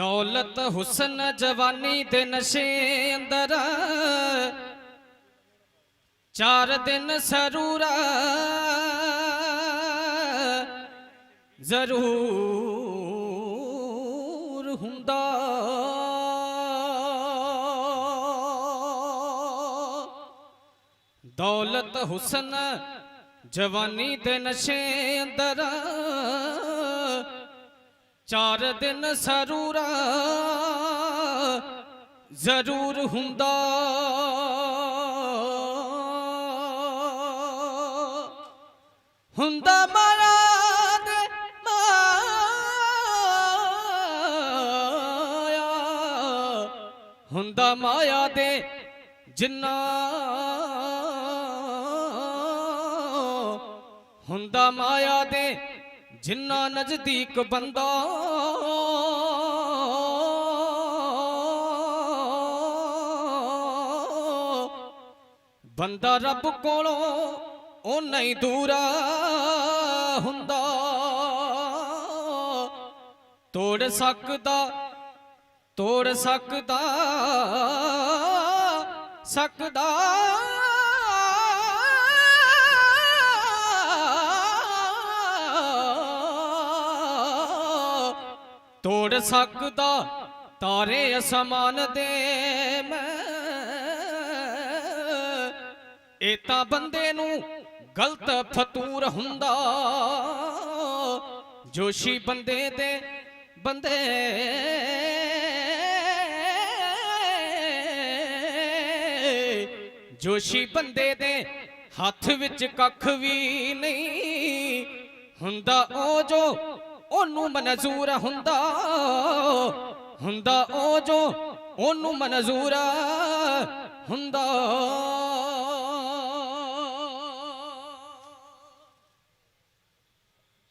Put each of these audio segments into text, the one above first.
ਦੌਲਤ ਹੁਸਨ ਜਵਾਨੀ ਦੇ ਨਸ਼ੇ ਅੰਦਰ। ਚਾਰ ਦਿਨ ਸਰੂਰਾ ਜ਼ਰੂਰ ਹੁੰਦਾ। ਦੌਲਤ ਹੁਸਨ ਜਵਾਨੀ ਦੇ ਨਸ਼ੇ ਅੰਦਰ। ਚਾਰ ਦਿਨ ਸਰੂਰਾ ਜ਼ਰੂਰ ਹੁੰਦਾ। ਹੁੰਦਾ ਮਾਰਾ ਮਾਇਆ। ਹੁੰਦਾ ਮਾਇਆ ਦੇ ਜਿੰਨਾ। ਹੁੰਦਾ ਮਾਇਆ ਦੇ ਜਿੰਨਾ ਨਜ਼ਦੀਕ ਬੰਦਾ ਬੰਦਾ ਰੱਬ ਕੋਲੋਂ ਉਹ ਨਹੀਂ ਦੂਰਾ ਹੁੰਦਾ। ਤੋੜ ਸਕਦਾ ਤੋੜ ਸਕਦਾ ਸਕਦਾ। ਤੋੜ ਸਕਦਾ, ਤਾਰੇ ਅਸਮਾਨ ਦੇ ਮੈਂ। ਇਹ ਤਾਂ ਬੰਦੇ ਨੂੰ ਗਲਤ ਫਤੂਰ ਹੁੰਦਾ। ਜੋਸ਼ੀ ਬੰਦੇ ਦੇ ਬੰਦੇ। ਜੋਸ਼ੀ ਬੰਦੇ ਦੇ ਹੱਥ ਵਿੱਚ ਕੱਖ ਵੀ ਨਹੀਂ ਹੁੰਦਾ। ਉਹ ਜੋ ਉਹਨੂੰ ਮਨਜ਼ੂਰ ਹੁੰਦਾ ਹੁੰਦਾ ਉਹ ਜੋ ਉਹਨੂੰ ਮਨਜ਼ੂਰ ਹੁੰਦਾ।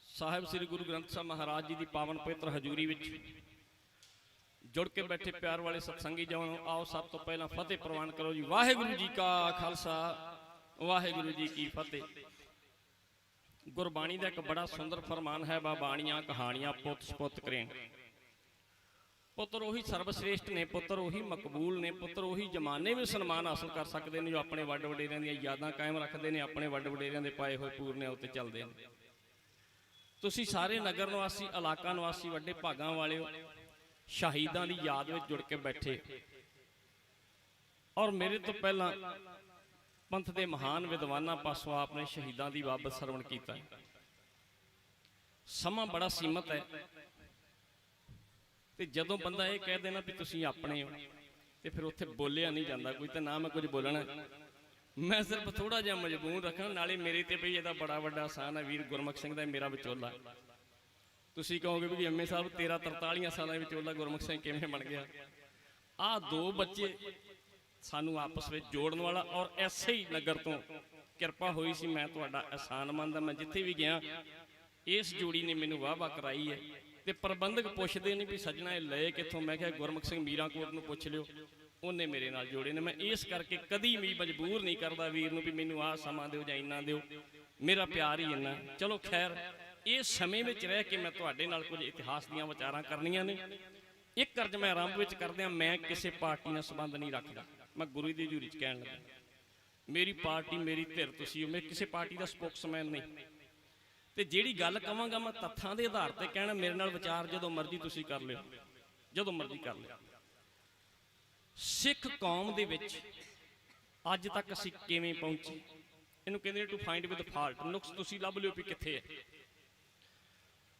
ਸਾਹਿਬ ਸ੍ਰੀ ਗੁਰੂ ਗ੍ਰੰਥ ਸਾਹਿਬ ਮਹਾਰਾਜ ਜੀ ਦੀ ਪਾਵਨ ਪਵਿੱਤਰ ਹਜ਼ੂਰੀ ਵਿੱਚ ਜੁੜ ਕੇ ਬੈਠੇ ਪਿਆਰ ਵਾਲੇ ਸਤਸੰਗੀ ਜਵਾਨੋ, ਆਓ ਸਭ ਤੋਂ ਪਹਿਲਾਂ ਫਤਿਹ ਪ੍ਰਵਾਨ ਕਰੋ ਜੀ। ਵਾਹਿਗੁਰੂ ਜੀ ਕਾ ਖਾਲਸਾ, ਵਾਹਿਗੁਰੂ ਜੀ ਕੀ ਫਤਿਹ। ਗੁਰਬਾਣੀ ਦਾ ਇੱਕ ਬੜਾ ਸੁੰਦਰ ਫਰਮਾਨ ਹੈ ਬਾ ਬਾਣੀਆਂ, ਕਹਾਣੀਆਂ, ਪੁੱਤ ਸਪੁੱਤ ਕਰੇਣ ਪੁੱਤਰ ਉਹੀ ਸਰਵਸ਼੍ਰੇਸ਼ਟ ਨੇ, ਪੁੱਤਰ ਉਹੀ ਮਕਬੂਲ ਨੇ, ਪੁੱਤਰ ਉਹੀ ਜਮਾਨੇ ਵਿੱਚ ਸਨਮਾਨ ਹਾਸਲ ਕਰ ਸਕਦੇ ਨੇ, ਜੋ ਆਪਣੇ ਵੱਡ ਵਡੇਰਿਆਂ ਦੀਆਂ ਯਾਦਾਂ ਕਾਇਮ ਰੱਖਦੇ ਨੇ, ਆਪਣੇ ਵੱਡ ਵਡੇਰਿਆਂ ਦੇ ਪਾਏ ਹੋਏ ਪੂਰਨਿਆਂ ਉੱਤੇ ਚੱਲਦੇ ਨੇ। ਤੁਸੀਂ ਸਾਰੇ ਨਗਰ ਨਿਵਾਸੀ, ਇਲਾਕਾ ਨਿਵਾਸੀ, ਵੱਡੇ ਭਾਗਾਂ ਵਾਲਿਓ ਸ਼ਹੀਦਾਂ ਦੀ ਯਾਦ ਵਿੱਚ ਜੁੜ ਕੇ ਬੈਠੇ। ਔਰ ਮੇਰੇ ਤੋਂ ਪਹਿਲਾਂ ਪੰਥ ਦੇ ਮਹਾਨ ਵਿਦਵਾਨਾਂ ਪਾਸੋਂ ਆਪਨੇ ਸ਼ਹੀਦਾਂ ਦੀ ਬਾਬਤ ਸਰਵਣ ਕੀਤਾ। ਸਮਾਂ ਬੜਾ ਸੀਮਤ ਹੈ। ਤੇ ਜਦੋਂ ਬੰਦਾ ਇਹ ਕਹਿ ਦੇਣਾ ਵੀ ਤੁਸੀਂ ਆਪਣੇ ਹੋ, ਤੇ ਫਿਰ ਉੱਥੇ ਬੋਲਿਆ ਨਹੀਂ ਜਾਂਦਾ। ਕੋਈ ਤੇ ਨਾ ਮੈਂ ਕੁਝ ਬੋਲਣਾ। ਮੈਂ ਸਿਰਫ ਥੋੜਾ ਜਿਹਾ ਮਜਬੂਰ ਰੱਖਾਂ, ਨਾਲੇ ਮੇਰੇ ਤੇ ਵੀ ਇਹਦਾ ਬੜਾ ਵੱਡਾ ਆਸਾਨ ਹੈ। ਵੀਰ ਗੁਰਮੁਖ ਸਿੰਘ ਦਾ ਮੇਰਾ ਵਿਚੋਲਾ। ਤੁਸੀਂ ਕਹੋਗੇ ਵੀ ਐਮਏ ਸਾਹਿਬ, ਤੇਰਾ 43 ਸਾਲਾਂ ਦੇ ਵਿਚੋਲਾ ਗੁਰਮੁਖ ਸਿੰਘ ਕਿਵੇਂ ਬਣ ਗਿਆ? ਆਹ ਦੋ ਬੱਚੇ ਸਾਨੂੰ ਆਪਸ ਵਿੱਚ ਜੋੜਨ ਵਾਲਾ ਔਰ ਐਸੇ ਹੀ ਨਗਰ ਤੋਂ ਕਿਰਪਾ ਹੋਈ ਸੀ, ਮੈਂ ਤੁਹਾਡਾ ਅਹਿਸਾਨ ਮੰਨਦਾ, ਮੈਂ ਜਿੱਥੇ ਵੀ ਗਿਆ, ਇਸ ਜੋੜੀ ਨੇ ਮੈਨੂੰ ਵਾਹ ਵਾਹ ਕਰਾਈ ਹੈ ਤੇ ਪ੍ਰਬੰਧਕ ਪੁੱਛਦੇ ਨੇ ਵੀ ਸੱਜਣਾ, ਇਹ ਲਏ ਕਿੱਥੋਂ? ਮੈਂ ਕਿਹਾ, ਗੁਰਮੁਖ ਸਿੰਘ ਮੀਰਾਂਕੋਟ ਨੂੰ ਪੁੱਛ ਲਿਓ, ਉਹਨੇ ਮੇਰੇ ਨਾਲ ਜੋੜੇ ਨੇ। ਮੈਂ ਇਸ ਕਰਕੇ ਕਦੀ ਵੀ ਮਜਬੂਰ ਨਹੀਂ ਕਰਦਾ ਵੀਰ ਨੂੰ ਵੀ ਮੈਨੂੰ ਆਹ ਸਮਾਂ ਦਿਓ ਜਾਂ ਇੰਨਾ ਦਿਓ। ਮੇਰਾ ਪਿਆਰ ਹੀ ਇੰਨਾ ਚਲੋ ਖੈਰ, ਇਸ ਸਮੇਂ ਵਿੱਚ ਰਹਿ ਕੇ ਮੈਂ ਤੁਹਾਡੇ ਨਾਲ ਕੁਝ ਇਤਿਹਾਸ ਦੀਆਂ ਵਿਚਾਰਾਂ ਕਰਨੀਆਂ ਨੇ। ਇੱਕ ਕਰਜ ਮੈਂ ਆਰੰਭ ਵਿੱਚ ਕਰਦਿਆਂ, ਮੈਂ ਕਿਸੇ ਪਾਰਟੀ ਨਾਲ ਸੰਬੰਧ ਨਹੀਂ ਰੱਖਦਾ। ਮੈਂ ਗੁਰੂ ਦੀ ਹਜ਼ੂਰੀ 'ਚ ਕਹਿਣ ਲੱਗਾ। ਮੇਰੀ ਪਾਰਟੀ, ਮੇਰੀ ਧਿਰ, ਤੁਸੀਂ ਹੋ, ਮੈਂ ਕਿਸੇ ਪਾਰਟੀ ਦਾ ਸਪੋਕਸਮੈਨ ਨਹੀਂ। ਤੇ ਜਿਹੜੀ ਗੱਲ ਕਵਾਂਗਾ ਮੈਂ ਤੱਥਾਂ ਦੇ ਆਧਾਰ ਤੇ ਕਹਿਣਾ, ਮੇਰੇ ਨਾਲ ਵਿਚਾਰ ਜਦੋਂ ਮਰਜ਼ੀ ਤੁਸੀਂ ਕਰ ਲਿਓ। ਜਦੋਂ ਮਰਜ਼ੀ ਕਰ ਲਿਓ। ਸਿੱਖ ਕੌਮ ਦੇ ਵਿੱਚ ਅੱਜ ਤੱਕ ਅਸੀਂ ਕਿਵੇਂ ਪਹੁੰਚੇ? ਇਹਨੂੰ ਕਹਿੰਦੇ ਟੂ ਫਾਈਂਡ ਵਿਦ ਫਾਲਟ ਨੁਕਸ ਤੁਸੀਂ ਲੱਭ ਲਿਓ ਵੀ ਕਿੱਥੇ ਹੈ।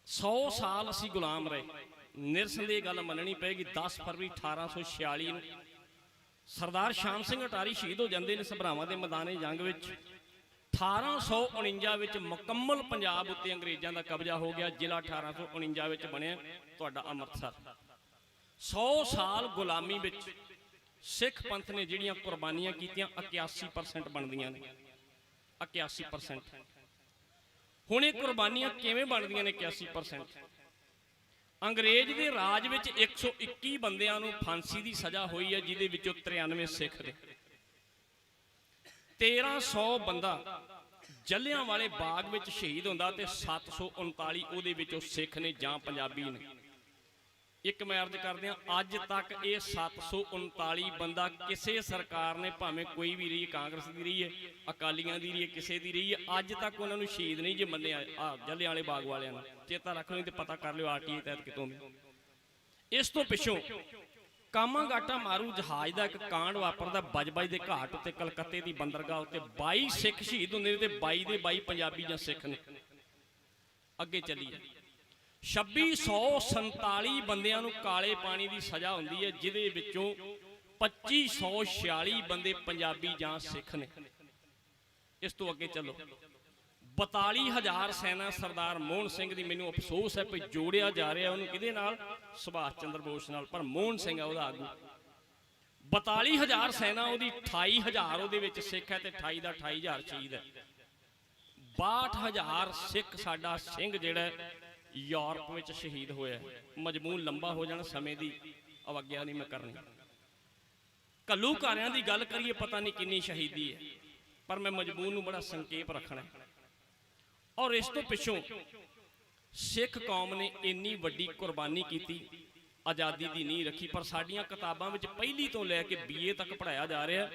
100 ਸਾਲ ਅਸੀਂ ਗੁਲਾਮ ਰਹੇ। ਨਿਰਸੰਦੇਹ ਗੱਲ ਮੰਨਣੀ ਪਏਗੀ 10 ਫਰਵਰੀ 1846 ਨੂੰ ਸਰਦਾਰ ਸ਼ਾਮ ਸਿੰਘ ਅਟਾਰੀ ਸ਼ਹੀਦ ਹੋ ਜਾਂਦੇ ਨੇ ਸਭਰਾਵਾਂ ਦੇ ਮੈਦਾਨੇ ਜੰਗ ਵਿੱਚ। 1849 ਵਿੱਚ ਮੁਕੰਮਲ ਪੰਜਾਬ ਉੱਤੇ ਅੰਗਰੇਜ਼ਾਂ ਦਾ ਕਬਜ਼ਾ ਹੋ ਗਿਆ, ਜ਼ਿਲ੍ਹਾ 1849 ਵਿੱਚ ਬਣਿਆ ਤੁਹਾਡਾ ਅੰਮ੍ਰਿਤਸਰ। 100 ਸਾਲ ਗੁਲਾਮੀ ਵਿੱਚ ਸਿੱਖ ਪੰਥ ਨੇ ਜਿਹੜੀਆਂ ਕੁਰਬਾਨੀਆਂ ਕੀਤੀਆਂ 81% ਬਣਦੀਆਂ ਨੇ। 81% ਹੁਣ ਇਹ ਕੁਰਬਾਨੀਆਂ ਕਿਵੇਂ ਬਣਦੀਆਂ ਨੇ 81% ਅੰਗਰੇਜ਼ ਦੇ ਰਾਜ ਵਿੱਚ 121 ਬੰਦਿਆਂ ਨੂੰ ਫਾਂਸੀ ਦੀ ਸਜ਼ਾ ਹੋਈ ਹੈ, ਜਿਹਦੇ ਵਿੱਚੋਂ 93 ਸਿੱਖ ਨੇ। 1300 ਬੰਦਾ ਜੱਲਿਆਂ ਵਾਲੇ ਬਾਗ ਵਿੱਚ ਸ਼ਹੀਦ ਹੁੰਦਾ ਤੇ 739 ਉਹਦੇ ਵਿੱਚੋਂ ਸਿੱਖ ਨੇ ਜਾਂ ਪੰਜਾਬੀ ਨੇ। ਇੱਕ ਮੈਂ ਅਰਜ਼ ਕਰਦਿਆਂ ਅੱਜ ਤੱਕ ਇਹ 739 ਬੰਦਾ ਕਿਸੇ ਸਰਕਾਰ ਨੇ, ਭਾਵੇਂ ਕੋਈ ਵੀ ਰਹੀ ਕਾਂਗਰਸ ਦੀ ਰਹੀ ਹੈ, ਅਕਾਲੀਆਂ ਦੀ ਰਹੀ ਹੈ, ਕਿਸੇ ਦੀ ਰਹੀ ਹੈ, ਅੱਜ ਤੱਕ ਉਹਨਾਂ ਨੂੰ ਸ਼ਹੀਦ ਨਹੀਂ ਜੇ ਮੰਨਿਆ, ਆ ਜੱਲਿਆਂ ਵਾਲੇ ਬਾਗ ਵਾਲਿਆਂ ਨੂੰ। ਚੇਤਾ ਰੱਖ ਲਓ ਤੇ ਪਤਾ ਕਰ ਲਿਓ ਆਰਟੀਏ ਤਹਿਤ ਕਿਤੋਂ ਵੀ। ਇਸ ਤੋਂ ਪਿੱਛੋਂ ਕਾਮਾਗਾਟਾ ਮਾਰੂ ਜਹਾਜ਼ ਦਾ ਇੱਕ ਕਾਂਡ ਵਾਪਰਦਾ ਬਜਬਜ ਦੇ ਘਾਟ ਉੱਤੇ, ਕਲਕੱਤੇ ਦੀ ਬੰਦਰਗਾਹ ਉੱਤੇ 22 ਸਿੱਖ ਸ਼ਹੀਦ ਹੁੰਦੇ ਨੇ ਤੇ 22 ਦੇ 22 ਪੰਜਾਬੀ ਜਾਂ ਸਿੱਖ ਨੇ। ਅੱਗੇ ਚੱਲੀਏ। 2647 ਬੰਦਿਆਂ ਨੂੰ ਕਾਲੇ ਪਾਣੀ ਦੀ ਸਜ਼ਾ ਹੁੰਦੀ ਹੈ, ਜਿਹਦੇ ਵਿੱਚੋਂ 2546 ਬੰਦੇ ਪੰਜਾਬੀ ਜਾਂ ਸਿੱਖ ਨੇ। ਇਸ ਤੋਂ ਅੱਗੇ ਚੱਲੋ। 42000 ਸੈਨਾ ਸਰਦਾਰ ਮੋਹਨ ਸਿੰਘ ਦੀ ਮੈਨੂੰ ਅਫਸੋਸ ਹੈ ਕਿ ਜੋੜਿਆ ਜਾ ਰਿਹਾ ਉਹਨੂੰ ਕਿਹਦੇ ਨਾਲ? ਸੁਭਾਸ਼ ਚੰਦਰ ਬੋਸ ਨਾਲ, ਪਰ ਮੋਹਨ ਸਿੰਘ ਹੈ ਉਹਦਾ ਆਗੂ। 42000 ਸੈਨਾ, ਉਹਦੀ 28000 ਉਹਦੇ ਵਿੱਚ ਸਿੱਖ ਹੈ ਤੇ 28 ਦਾ 28000 ਸ਼ਹੀਦ ਹੈ। 62000 ਸਿੱਖ ਸਾਡਾ ਸਿੰਘ ਜਿਹੜਾ ਯੂਰਪ ਵਿੱਚ ਸ਼ਹੀਦ ਹੋਇਆ। ਮਜਮੂਨ ਲੰਬਾ ਹੋ ਜਾਣਾ ਸਮੇਂ ਦੀ। ਅਵਗਿਆ ਨਹੀਂ ਮੈਂ ਕਰਨੀ। ਕੱਲੂਕਾਰਿਆਂ ਦੀ ਗੱਲ ਕਰੀਏ, ਪਤਾ ਨਹੀਂ ਕਿੰਨੀ ਸ਼ਹੀਦੀ ਹੈ। ਪਰ ਮੈਂ ਮਜਮੂਨ ਨੂੰ ਬੜਾ ਸੰਖੇਪ ਰੱਖਣਾ ਹੈ। ਔਰ ਇਸ ਤੋਂ ਪਿੱਛੋਂ ਸਿੱਖ ਕੌਮ ਨੇ ਇੰਨੀ ਵੱਡੀ ਕੁਰਬਾਨੀ ਕੀਤੀ। ਆਜ਼ਾਦੀ ਦੀ ਨੀਂਹ ਰੱਖੀ। ਪਰ ਸਾਡੀਆਂ ਕਿਤਾਬਾਂ ਵਿੱਚ ਪਹਿਲੀ ਤੋਂ ਲੈ ਕੇ ਬੀਏ ਤੱਕ ਪੜਾਇਆ ਜਾ ਰਿਹਾ।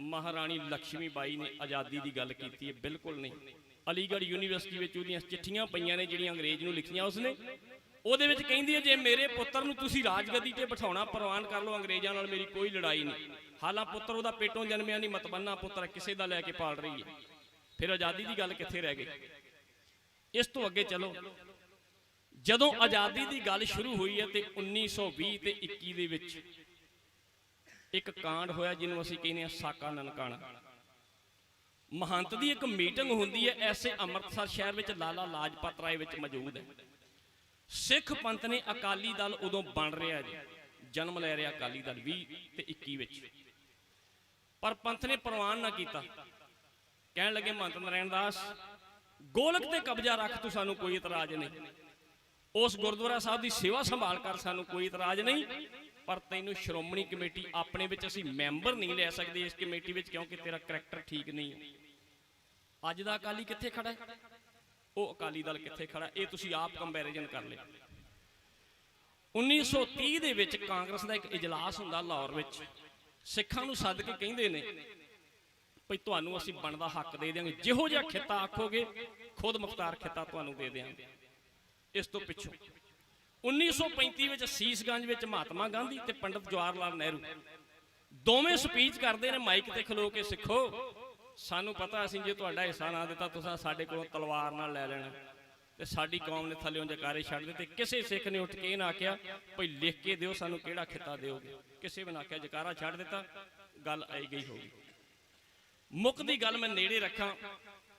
ਮਹਾਰਾਣੀ ਲక్ష్ਮੀ ਬਾਈ ਨੇ ਆਜ਼ਾਦੀ ਦੀ ਗੱਲ ਕੀਤੀ ਹੈ। ਬਿਲਕੁਲ ਨਹੀਂ। ਅਲੀਗੜ੍ਹ ਯੂਨੀਵਰਸਿਟੀ ਵਿੱਚ ਉਹਦੀਆਂ ਚਿੱਠੀਆਂ ਪਈਆਂ ਨੇ, ਜਿਹੜੀਆਂ ਅੰਗਰੇਜ਼ ਨੂੰ ਲਿਖੀਆਂ ਉਸਨੇ। ਉਹਦੇ ਵਿੱਚ ਕਹਿੰਦੀ ਹੈ, ਜੇ ਮੇਰੇ ਪੁੱਤਰ ਨੂੰ ਤੁਸੀਂ ਰਾਜਗਦੀ ਤੇ ਬਿਠਾਉਣਾ, ਪ੍ਰਵਾਨ ਕਰ ਲਓ, ਅੰਗਰੇਜ਼ਾਂ ਨਾਲ ਮੇਰੀ ਕੋਈ ਲੜਾਈ ਨਹੀਂ। ਹਾਲਾਂ ਪੁੱਤਰ ਉਹਦਾ ਪੇਟੋਂ ਜਨਮਿਆ ਨਹੀਂ, ਮਤਬੰਨਾ ਪੁੱਤਰ ਕਿਸੇ ਦਾ ਲੈ ਕੇ ਪਾਲ ਰਹੀ ਹੈ। ਫਿਰ ਆਜ਼ਾਦੀ ਦੀ ਗੱਲ ਕਿੱਥੇ ਰਹਿ ਗਈ? ਇਸ ਤੋਂ ਅੱਗੇ ਚਲੋ। ਜਦੋਂ ਆਜ਼ਾਦੀ ਦੀ ਗੱਲ ਸ਼ੁਰੂ ਹੋਈ ਹੈ ਤੇ 1920 ਤੇ 21 ਦੇ ਵਿੱਚ ਇੱਕ ਕਾਂਡ ਹੋਇਆ, ਜਿਹਨੂੰ ਅਸੀਂ ਕਹਿੰਦੇ ਆ ਸਾਕਾ ਨਨਕਾਣਾ। ਮਹੰਤ ਦੀ ਇੱਕ ਮੀਟਿੰਗ ਹੁੰਦੀ ਹੈ, ਐਸੇ ਅੰਮ੍ਰਿਤਸਰ ਸ਼ਹਿਰ ਵਿੱਚ ਲਾਲਾ ਲਾਜਪਤ ਰਾਏ ਵਿੱਚ ਮੌਜੂਦ ਹੈ। ਸਿੱਖ ਪੰਥ ਨੇ ਅਕਾਲੀ ਦਲ ਉਦੋਂ ਬਣ ਰਿਹਾ ਜੀ, ਜਨਮ ਲੈ ਰਿਹਾ ਅਕਾਲੀ ਦਲ 20 ਤੇ 21 ਵਿੱਚ। ਪਰ ਪੰਥ ਨੇ ਪ੍ਰਵਾਨ ਨਾ ਕੀਤਾ। ਕਹਿਣ ਲੱਗੇ ਮਹੰਤ ਨਰੈਣ ਦਾਸ, ਗੋਲਕ ਤੇ ਕਬਜ਼ਾ ਰੱਖ, ਤੂੰ ਸਾਨੂੰ ਕੋਈ ਇਤਰਾਜ਼ ਨਹੀਂ। ਉਸ ਗੁਰਦੁਆਰਾ ਸਾਹਿਬ ਦੀ ਸੇਵਾ ਸੰਭਾਲ ਕਰ, ਸਾਨੂੰ ਕੋਈ ਇਤਰਾਜ਼ ਨਹੀਂ। ਪਰ ਤੈਨੂੰ ਸ਼੍ਰੋਮਣੀ ਕਮੇਟੀ ਆਪਣੇ ਵਿੱਚ ਅਸੀਂ ਮੈਂਬਰ ਨਹੀਂ ਲੈ ਸਕਦੇ ਇਸ ਕਮੇਟੀ ਵਿੱਚ ਕਿਉਂਕਿ ਤੇਰਾ ਕਰੈਕਟਰ ਠੀਕ ਨਹੀਂ ਹੈ। ਅੱਜ ਦਾ ਅਕਾਲੀ ਕਿੱਥੇ ਖੜਾ ਹੈ? ਉਹ ਅਕਾਲੀ ਦਲ ਕਿੱਥੇ ਖੜਾ ਇਹ ਤੁਸੀਂ ਆਪ ਕੰਪੈਰੀਜ਼ਨ ਕਰ ਲਿਓ। 1930 ਦੇ ਵਿੱਚ ਕਾਂਗਰਸ ਦਾ ਇੱਕ ਇਜਲਾਸ ਹੁੰਦਾ ਲਾਹੌਰ ਵਿੱਚ। ਸਿੱਖਾਂ ਨੂੰ ਸੱਦ ਕੇ ਕਹਿੰਦੇ ਨੇ ਭਈ ਤੁਹਾਨੂੰ ਅਸੀਂ ਬਣਦਾ ਹੱਕ ਦੇ ਦਿਆਂਗੇ। ਜਿਹੋ ਜਿਹਾ ਖਿੱਤਾ ਆਖੋਗੇ, ਖੁਦ ਮੁਖਤਾਰ ਖਿੱਤਾ ਤੁਹਾਨੂੰ ਦੇ ਦਿਆਂਗੇ। ਇਸ ਤੋਂ ਪਿੱਛੋਂ 1935 ਵਿੱਚ ਸੀਸਗੰਜ ਵਿੱਚ ਮਹਾਤਮਾ ਗਾਂਧੀ ਤੇ ਪੰਡਿਤ ਜਵਾਹਰ ਲਾਲ ਨਹਿਰੂ। ਦੋਵੇਂ ਸਪੀਚ ਕਰਦੇ ਨੇ ਮਾਈਕ ਤੇ ਖਲੋ ਕੇ ਸਿੱਖੋ। ਸਾਨੂੰ ਪਤਾ ਅਸੀਂ ਜੇ ਤੁਹਾਡਾ ਹਿੱਸਾ ਨਾ ਦਿੱਤਾ, ਤੁਸੀਂ ਸਾਡੇ ਕੋਲੋਂ ਤਲਵਾਰ ਨਾਲ ਲੈ ਲੈਣਾ। ਤੇ ਸਾਡੀ ਕੌਮ ਨੇ ਥੱਲੇੋਂ ਜਕਾਰੇ ਛੱਡ ਦਿੱਤੇ। ਕਿਸੇ ਸਿੱਖ ਨੇ ਉੱਠ ਕੇ ਇਹ ਨਾ ਆਖਿਆ, ਭਈ ਲਿਖ ਕੇ ਦਿਓ ਸਾਨੂੰ ਕਿਹੜਾ ਖਿੱਤਾ ਦਿਓਗੇ? ਕਿਸੇ ਵੀ ਨਾ ਆਖਿਆ, ਜਕਾਰਾ ਛੱਡ ਦਿੱਤਾ, ਗੱਲ ਆਈ ਗਈ ਹੋਗੀ ਮੁੱਖ ਦੀ ਗੱਲ ਮੈਂ ਨੇੜੇ ਰੱਖਾਂ।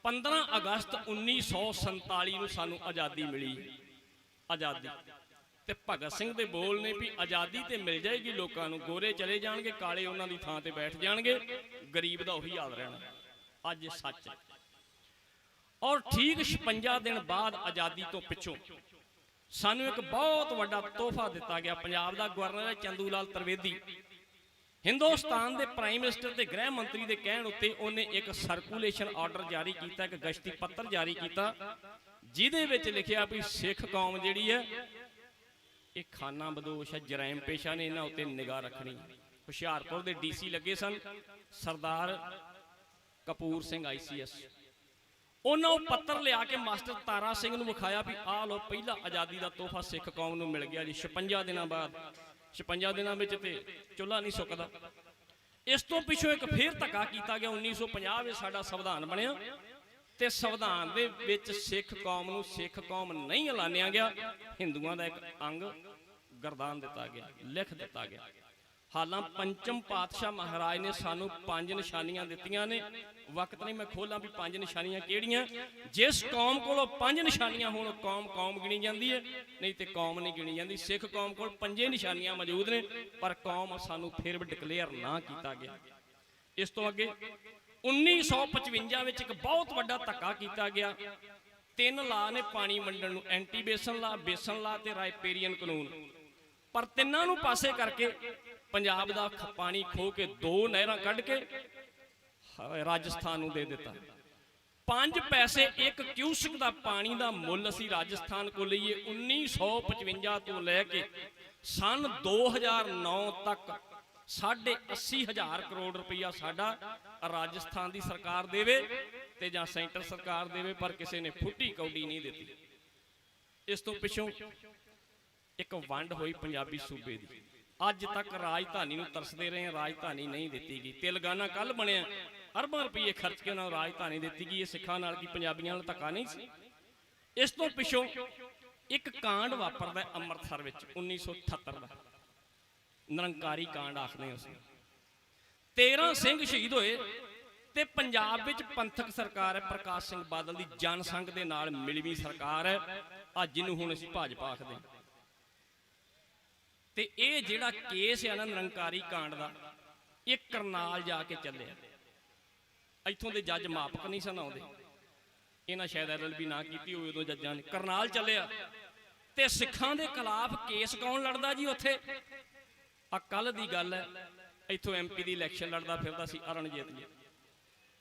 15 ਅਗਸਤ 1947 ਨੂੰ ਸਾਨੂੰ ਆਜ਼ਾਦੀ ਮਿਲੀ। ਆਜ਼ਾਦੀ। ਤੇ ਭਗਤ ਸਿੰਘ ਦੇ ਬੋਲ ਨੇ ਵੀ ਆਜ਼ਾਦੀ ਤੇ ਮਿਲ ਜਾਏਗੀ ਲੋਕਾਂ ਨੂੰ। ਗੋਰੇ ਚਲੇ ਜਾਣਗੇ, ਕਾਲੇ ਉਹਨਾਂ ਦੀ ਥਾਂ ਤੇ ਬੈਠ ਜਾਣਗੇ। ਗਰੀਬ ਦਾ ਉਹੀ ਹਾਲ ਰਹਿਣਾ। ਅੱਜ ਸੱਚ। ਔਰ ਠੀਕ 56 ਦਿਨ ਬਾਅਦ ਆਜ਼ਾਦੀ ਤੋਂ ਪਿੱਛੋਂ ਸਾਨੂੰ ਇੱਕ ਬਹੁਤ ਵੱਡਾ ਤੋਹਫਾ ਦਿੱਤਾ ਗਿਆ। ਪੰਜਾਬ ਦਾ ਗਵਰਨਰ ਹੈ ਚੰਦੂ ਲਾਲ ਤਰਵੇਦੀ। ਹਿੰਦੁਸਤਾਨ ਦੇ ਪ੍ਰਾਈਮ ਮਿਨਿਸਟਰ ਤੇ ਗ੍ਰਹਿ ਮੰਤਰੀ ਦੇ ਕਹਿਣ ਉੱਤੇ ਉਹਨੇ ਇੱਕ ਸਰਕੂਲੇਸ਼ਨ ਆਰਡਰ ਜਾਰੀ ਕੀਤਾ, ਇੱਕ ਗਸ਼ਤੀ ਪੱਤਰ ਜਾਰੀ ਕੀਤਾ, ਜਿਹਦੇ ਵਿੱਚ ਲਿਖਿਆ ਵੀ ਸਿੱਖ ਕੌਮ ਜਿਹੜੀ ਹੈ ਇਹ ਖਾਨਾ ਬਦੋਸ਼ ਹੈ, ਜਰਾਇਮ ਪੇਸ਼ਾ ਨੇ ਇਹਨਾਂ ਉੱਤੇ ਨਿਗਾਹ ਰੱਖਣੀ। ਹੁਸ਼ਿਆਰਪੁਰ ਦੇ ਡੀਸੀ ਲੱਗੇ ਸਨ, ਸਰਦਾਰ ਕਪੂਰ ਸਿੰਘ ਆਈਸੀਐਸ ਉਹਨਾਂ ਉਹ ਪੱਤਰ ਲਿਆ ਕੇ ਮਾਸਟਰ ਤਾਰਾ ਸਿੰਘ ਨੂੰ ਵਿਖਾਇਆ ਵੀ, ਆਹ ਲੋ ਪਹਿਲਾ ਆਜ਼ਾਦੀ ਦਾ ਤੋਹਫਾ ਸਿੱਖ ਕੌਮ ਨੂੰ ਮਿਲ ਗਿਆ ਜੀ 56 ਦਿਨਾਂ ਬਾਅਦ। 56 ਦਿਨਾਂ ਵਿੱਚ ਤੇ ਚੁੱਲ੍ਹਾ ਨਹੀਂ ਸੁੱਕਦਾ। ਇਸ ਤੋਂ ਪਿੱਛੋਂ ਇੱਕ ਫੇਰ ਧੱਕਾ ਕੀਤਾ ਗਿਆ 1950 ਵਿੱਚ ਸਾਡਾ ਸੰਵਿਧਾਨ ਬਣਿਆ। ਤੇ ਸੰਵਿਧਾਨ ਦੇ ਵਿੱਚ ਸਿੱਖ ਕੌਮ ਨੂੰ ਸਿੱਖ ਕੌਮ ਨਹੀਂ ਐਲਾਨਿਆ ਗਿਆ, ਹਿੰਦੂਆਂ ਦਾ ਇੱਕ ਅੰਗ ਗਰਦਾਨ ਦਿੱਤਾ ਗਿਆ, ਲਿਖ ਦਿੱਤਾ ਗਿਆ। ਹਾਲਾਂ ਪੰਚਮ ਪਾਤਸ਼ਾਹ ਮਹਾਰਾਜ ਨੇ ਸਾਨੂੰ ਪੰਜ ਨਿਸ਼ਾਨੀਆਂ ਦਿੱਤੀਆਂ ਨੇ। ਵਕਤ ਨਹੀਂ, ਮੈਂ ਖੋਲਾਂ ਵੀ ਪੰਜ ਨਿਸ਼ਾਨੀਆਂ ਕਿਹੜੀਆਂ। ਜਿਸ ਕੌਮ ਕੋਲੋਂ ਪੰਜ ਨਿਸ਼ਾਨੀਆਂ ਹੋਣ ਕੌਮ ਕੌਮ ਗਿਣੀ ਜਾਂਦੀ ਹੈ। ਨਹੀਂ ਤੇ ਕੌਮ ਨਹੀਂ ਗਿਣੀ ਜਾਂਦੀ, ਸਿੱਖ ਕੌਮ ਕੋਲ ਪੰਜੇ ਨਿਸ਼ਾਨੀਆਂ ਮੌਜੂਦ ਨੇ, ਪਰ ਕੌਮ ਸਾਨੂੰ ਫਿਰ ਵੀ ਡਿਕਲੇਅਰ ਨਾ ਕੀਤਾ ਗਿਆ। ਇਸ ਤੋਂ ਅੱਗੇ 1955 ਵਿੱਚ ਇੱਕ ਬਹੁਤ ਵੱਡਾ ਧੱਕਾ ਕੀਤਾ ਗਿਆ। ਤਿੰਨ ਲਾ ਨੇ ਪਾਣੀ ਵੰਡਣ ਨੂੰ, ਐਂਟੀ ਬੇਸਨ ਲਾ ਬੇਸਨ ਲਾ ਤੇ ਰਾਇਪੇਰੀਅਨ ਕਾਨੂੰਨ। ਪਰ ਤਿੰਨਾਂ ਨੂੰ ਪਾਸੇ ਕਰਕੇ ਪੰਜਾਬ ਦਾ ਪਾਣੀ ਖੋ ਕੇ ਦੋ ਨਹਿਰਾਂ ਕੱਢ ਕੇ ਰਾਜਸਥਾਨ ਨੂੰ ਦੇ ਦਿੱਤਾ। 5 ਪੈਸੇ ਇੱਕ ਕਿਊਸਕ ਦਾ ਪਾਣੀ ਦਾ ਮੁੱਲ ਅਸੀਂ ਰਾਜਸਥਾਨ ਕੋਲ ਲਈਏ। 1955 ਤੋਂ ਲੈ ਕੇ ਸਨ 2009 ਤੱਕ ਸਾਢੇ 80 ਹਜ਼ਾਰ ਕਰੋੜ ਰੁਪਈਆ ਸਾਡਾ ਰਾਜਸਥਾਨ ਦੀ ਸਰਕਾਰ ਦੇਵੇ ਤੇ ਜਾਂ ਸੈਂਟਰ ਸਰਕਾਰ ਦੇਵੇ ਪਰ ਕਿਸੇ ਨੇ ਫੁੱਟੀ ਕੌਡੀ ਨਹੀਂ ਦਿੱਤੀ। ਇਸ ਤੋਂ ਪਿੱਛੋਂ ਇੱਕ ਵੰਡ ਹੋਈ ਪੰਜਾਬੀ ਸੂਬੇ ਦੀ। ਅੱਜ ਤੱਕ ਰਾਜਧਾਨੀ ਨੂੰ ਤਰਸਦੇ ਰਹੇ ਰਾਜਧਾਨੀ ਨਹੀਂ ਦਿੱਤੀ ਗਈ। ਤੇਲਗਾਨਾ ਕੱਲ ਬਣਿਆ। ਅਰਬਾਂ ਰੁਪਏ ਖਰਚ ਕੇ ਉਹਨਾਂ ਨੂੰ ਰਾਜਧਾਨੀ ਦਿੱਤੀ ਗਈ। ਇਹ ਸਿੱਖਾਂ ਨਾਲ ਕੀ ਪੰਜਾਬੀਆਂ ਨਾਲ ਧੱਕਾ ਨਹੀਂ ਸੀ। ਇਸ ਤੋਂ ਪਿੱਛੋਂ ਇੱਕ ਕਾਂਡ ਵਾਪਰਦਾ ਅੰਮ੍ਰਿਤਸਰ ਵਿੱਚ 1978 ਦਾ। ਨਿਰੰਕਾਰੀ ਕਾਂਡ ਆਖਦੇ ਉਸ 13 ਸਿੰਘ ਸ਼ਹੀਦ ਹੋਏ ਤੇ ਪੰਜਾਬ ਵਿੱਚ ਪੰਥਕ ਸਰਕਾਰ ਹੈ, ਪ੍ਰਕਾਸ਼ ਸਿੰਘ ਬਾਦਲ ਦੀ ਜਨ ਸੰਘ ਦੇ ਨਾਲ ਮਿਲਵੀਂ ਸਰਕਾਰ ਹੈ। ਅੱਜ ਜਿਹਨੂੰ ਹੁਣ ਅਸੀਂ ਭਾਜਪਾ ਆਖਦੇ ਤੇ ਇਹ ਜਿਹੜਾ ਕੇਸ ਹੈ ਨਾ ਨਿਰੰਕਾਰੀ ਕਾਂਡ ਦਾ, ਇਹ ਕਰਨਾਲ ਜਾ ਕੇ ਚੱਲਿਆ। ਇੱਥੋਂ ਦੇ ਜੱਜ ਮਾਪਕ ਨਹੀਂ ਸਨ ਆਉਂਦੇ। ਇਹਨਾਂ ਸ਼ਾਇਦ ਐਲਐਲਬੀ ਨਾ ਕੀਤੀ ਹੋਵੇ, ਉਦੋਂ ਜੱਜਾਂ ਨੇ। ਕਰਨਾਲ ਚੱਲਿਆ ਤੇ ਸਿੱਖਾਂ ਦੇ ਖਿਲਾਫ ਕੇਸ ਕੌਣ ਲੜਦਾ ਜੀ ਉੱਥੇ? ਆ ਕੱਲ ਦੀ ਗੱਲ ਹੈ, ਇੱਥੋਂ ਐਮਪੀ ਦੀ ਇਲੈਕਸ਼ਨ ਲੜਦਾ ਫਿਰਦਾ ਸੀ ਅਰਣਜੀਤ ਜੀ।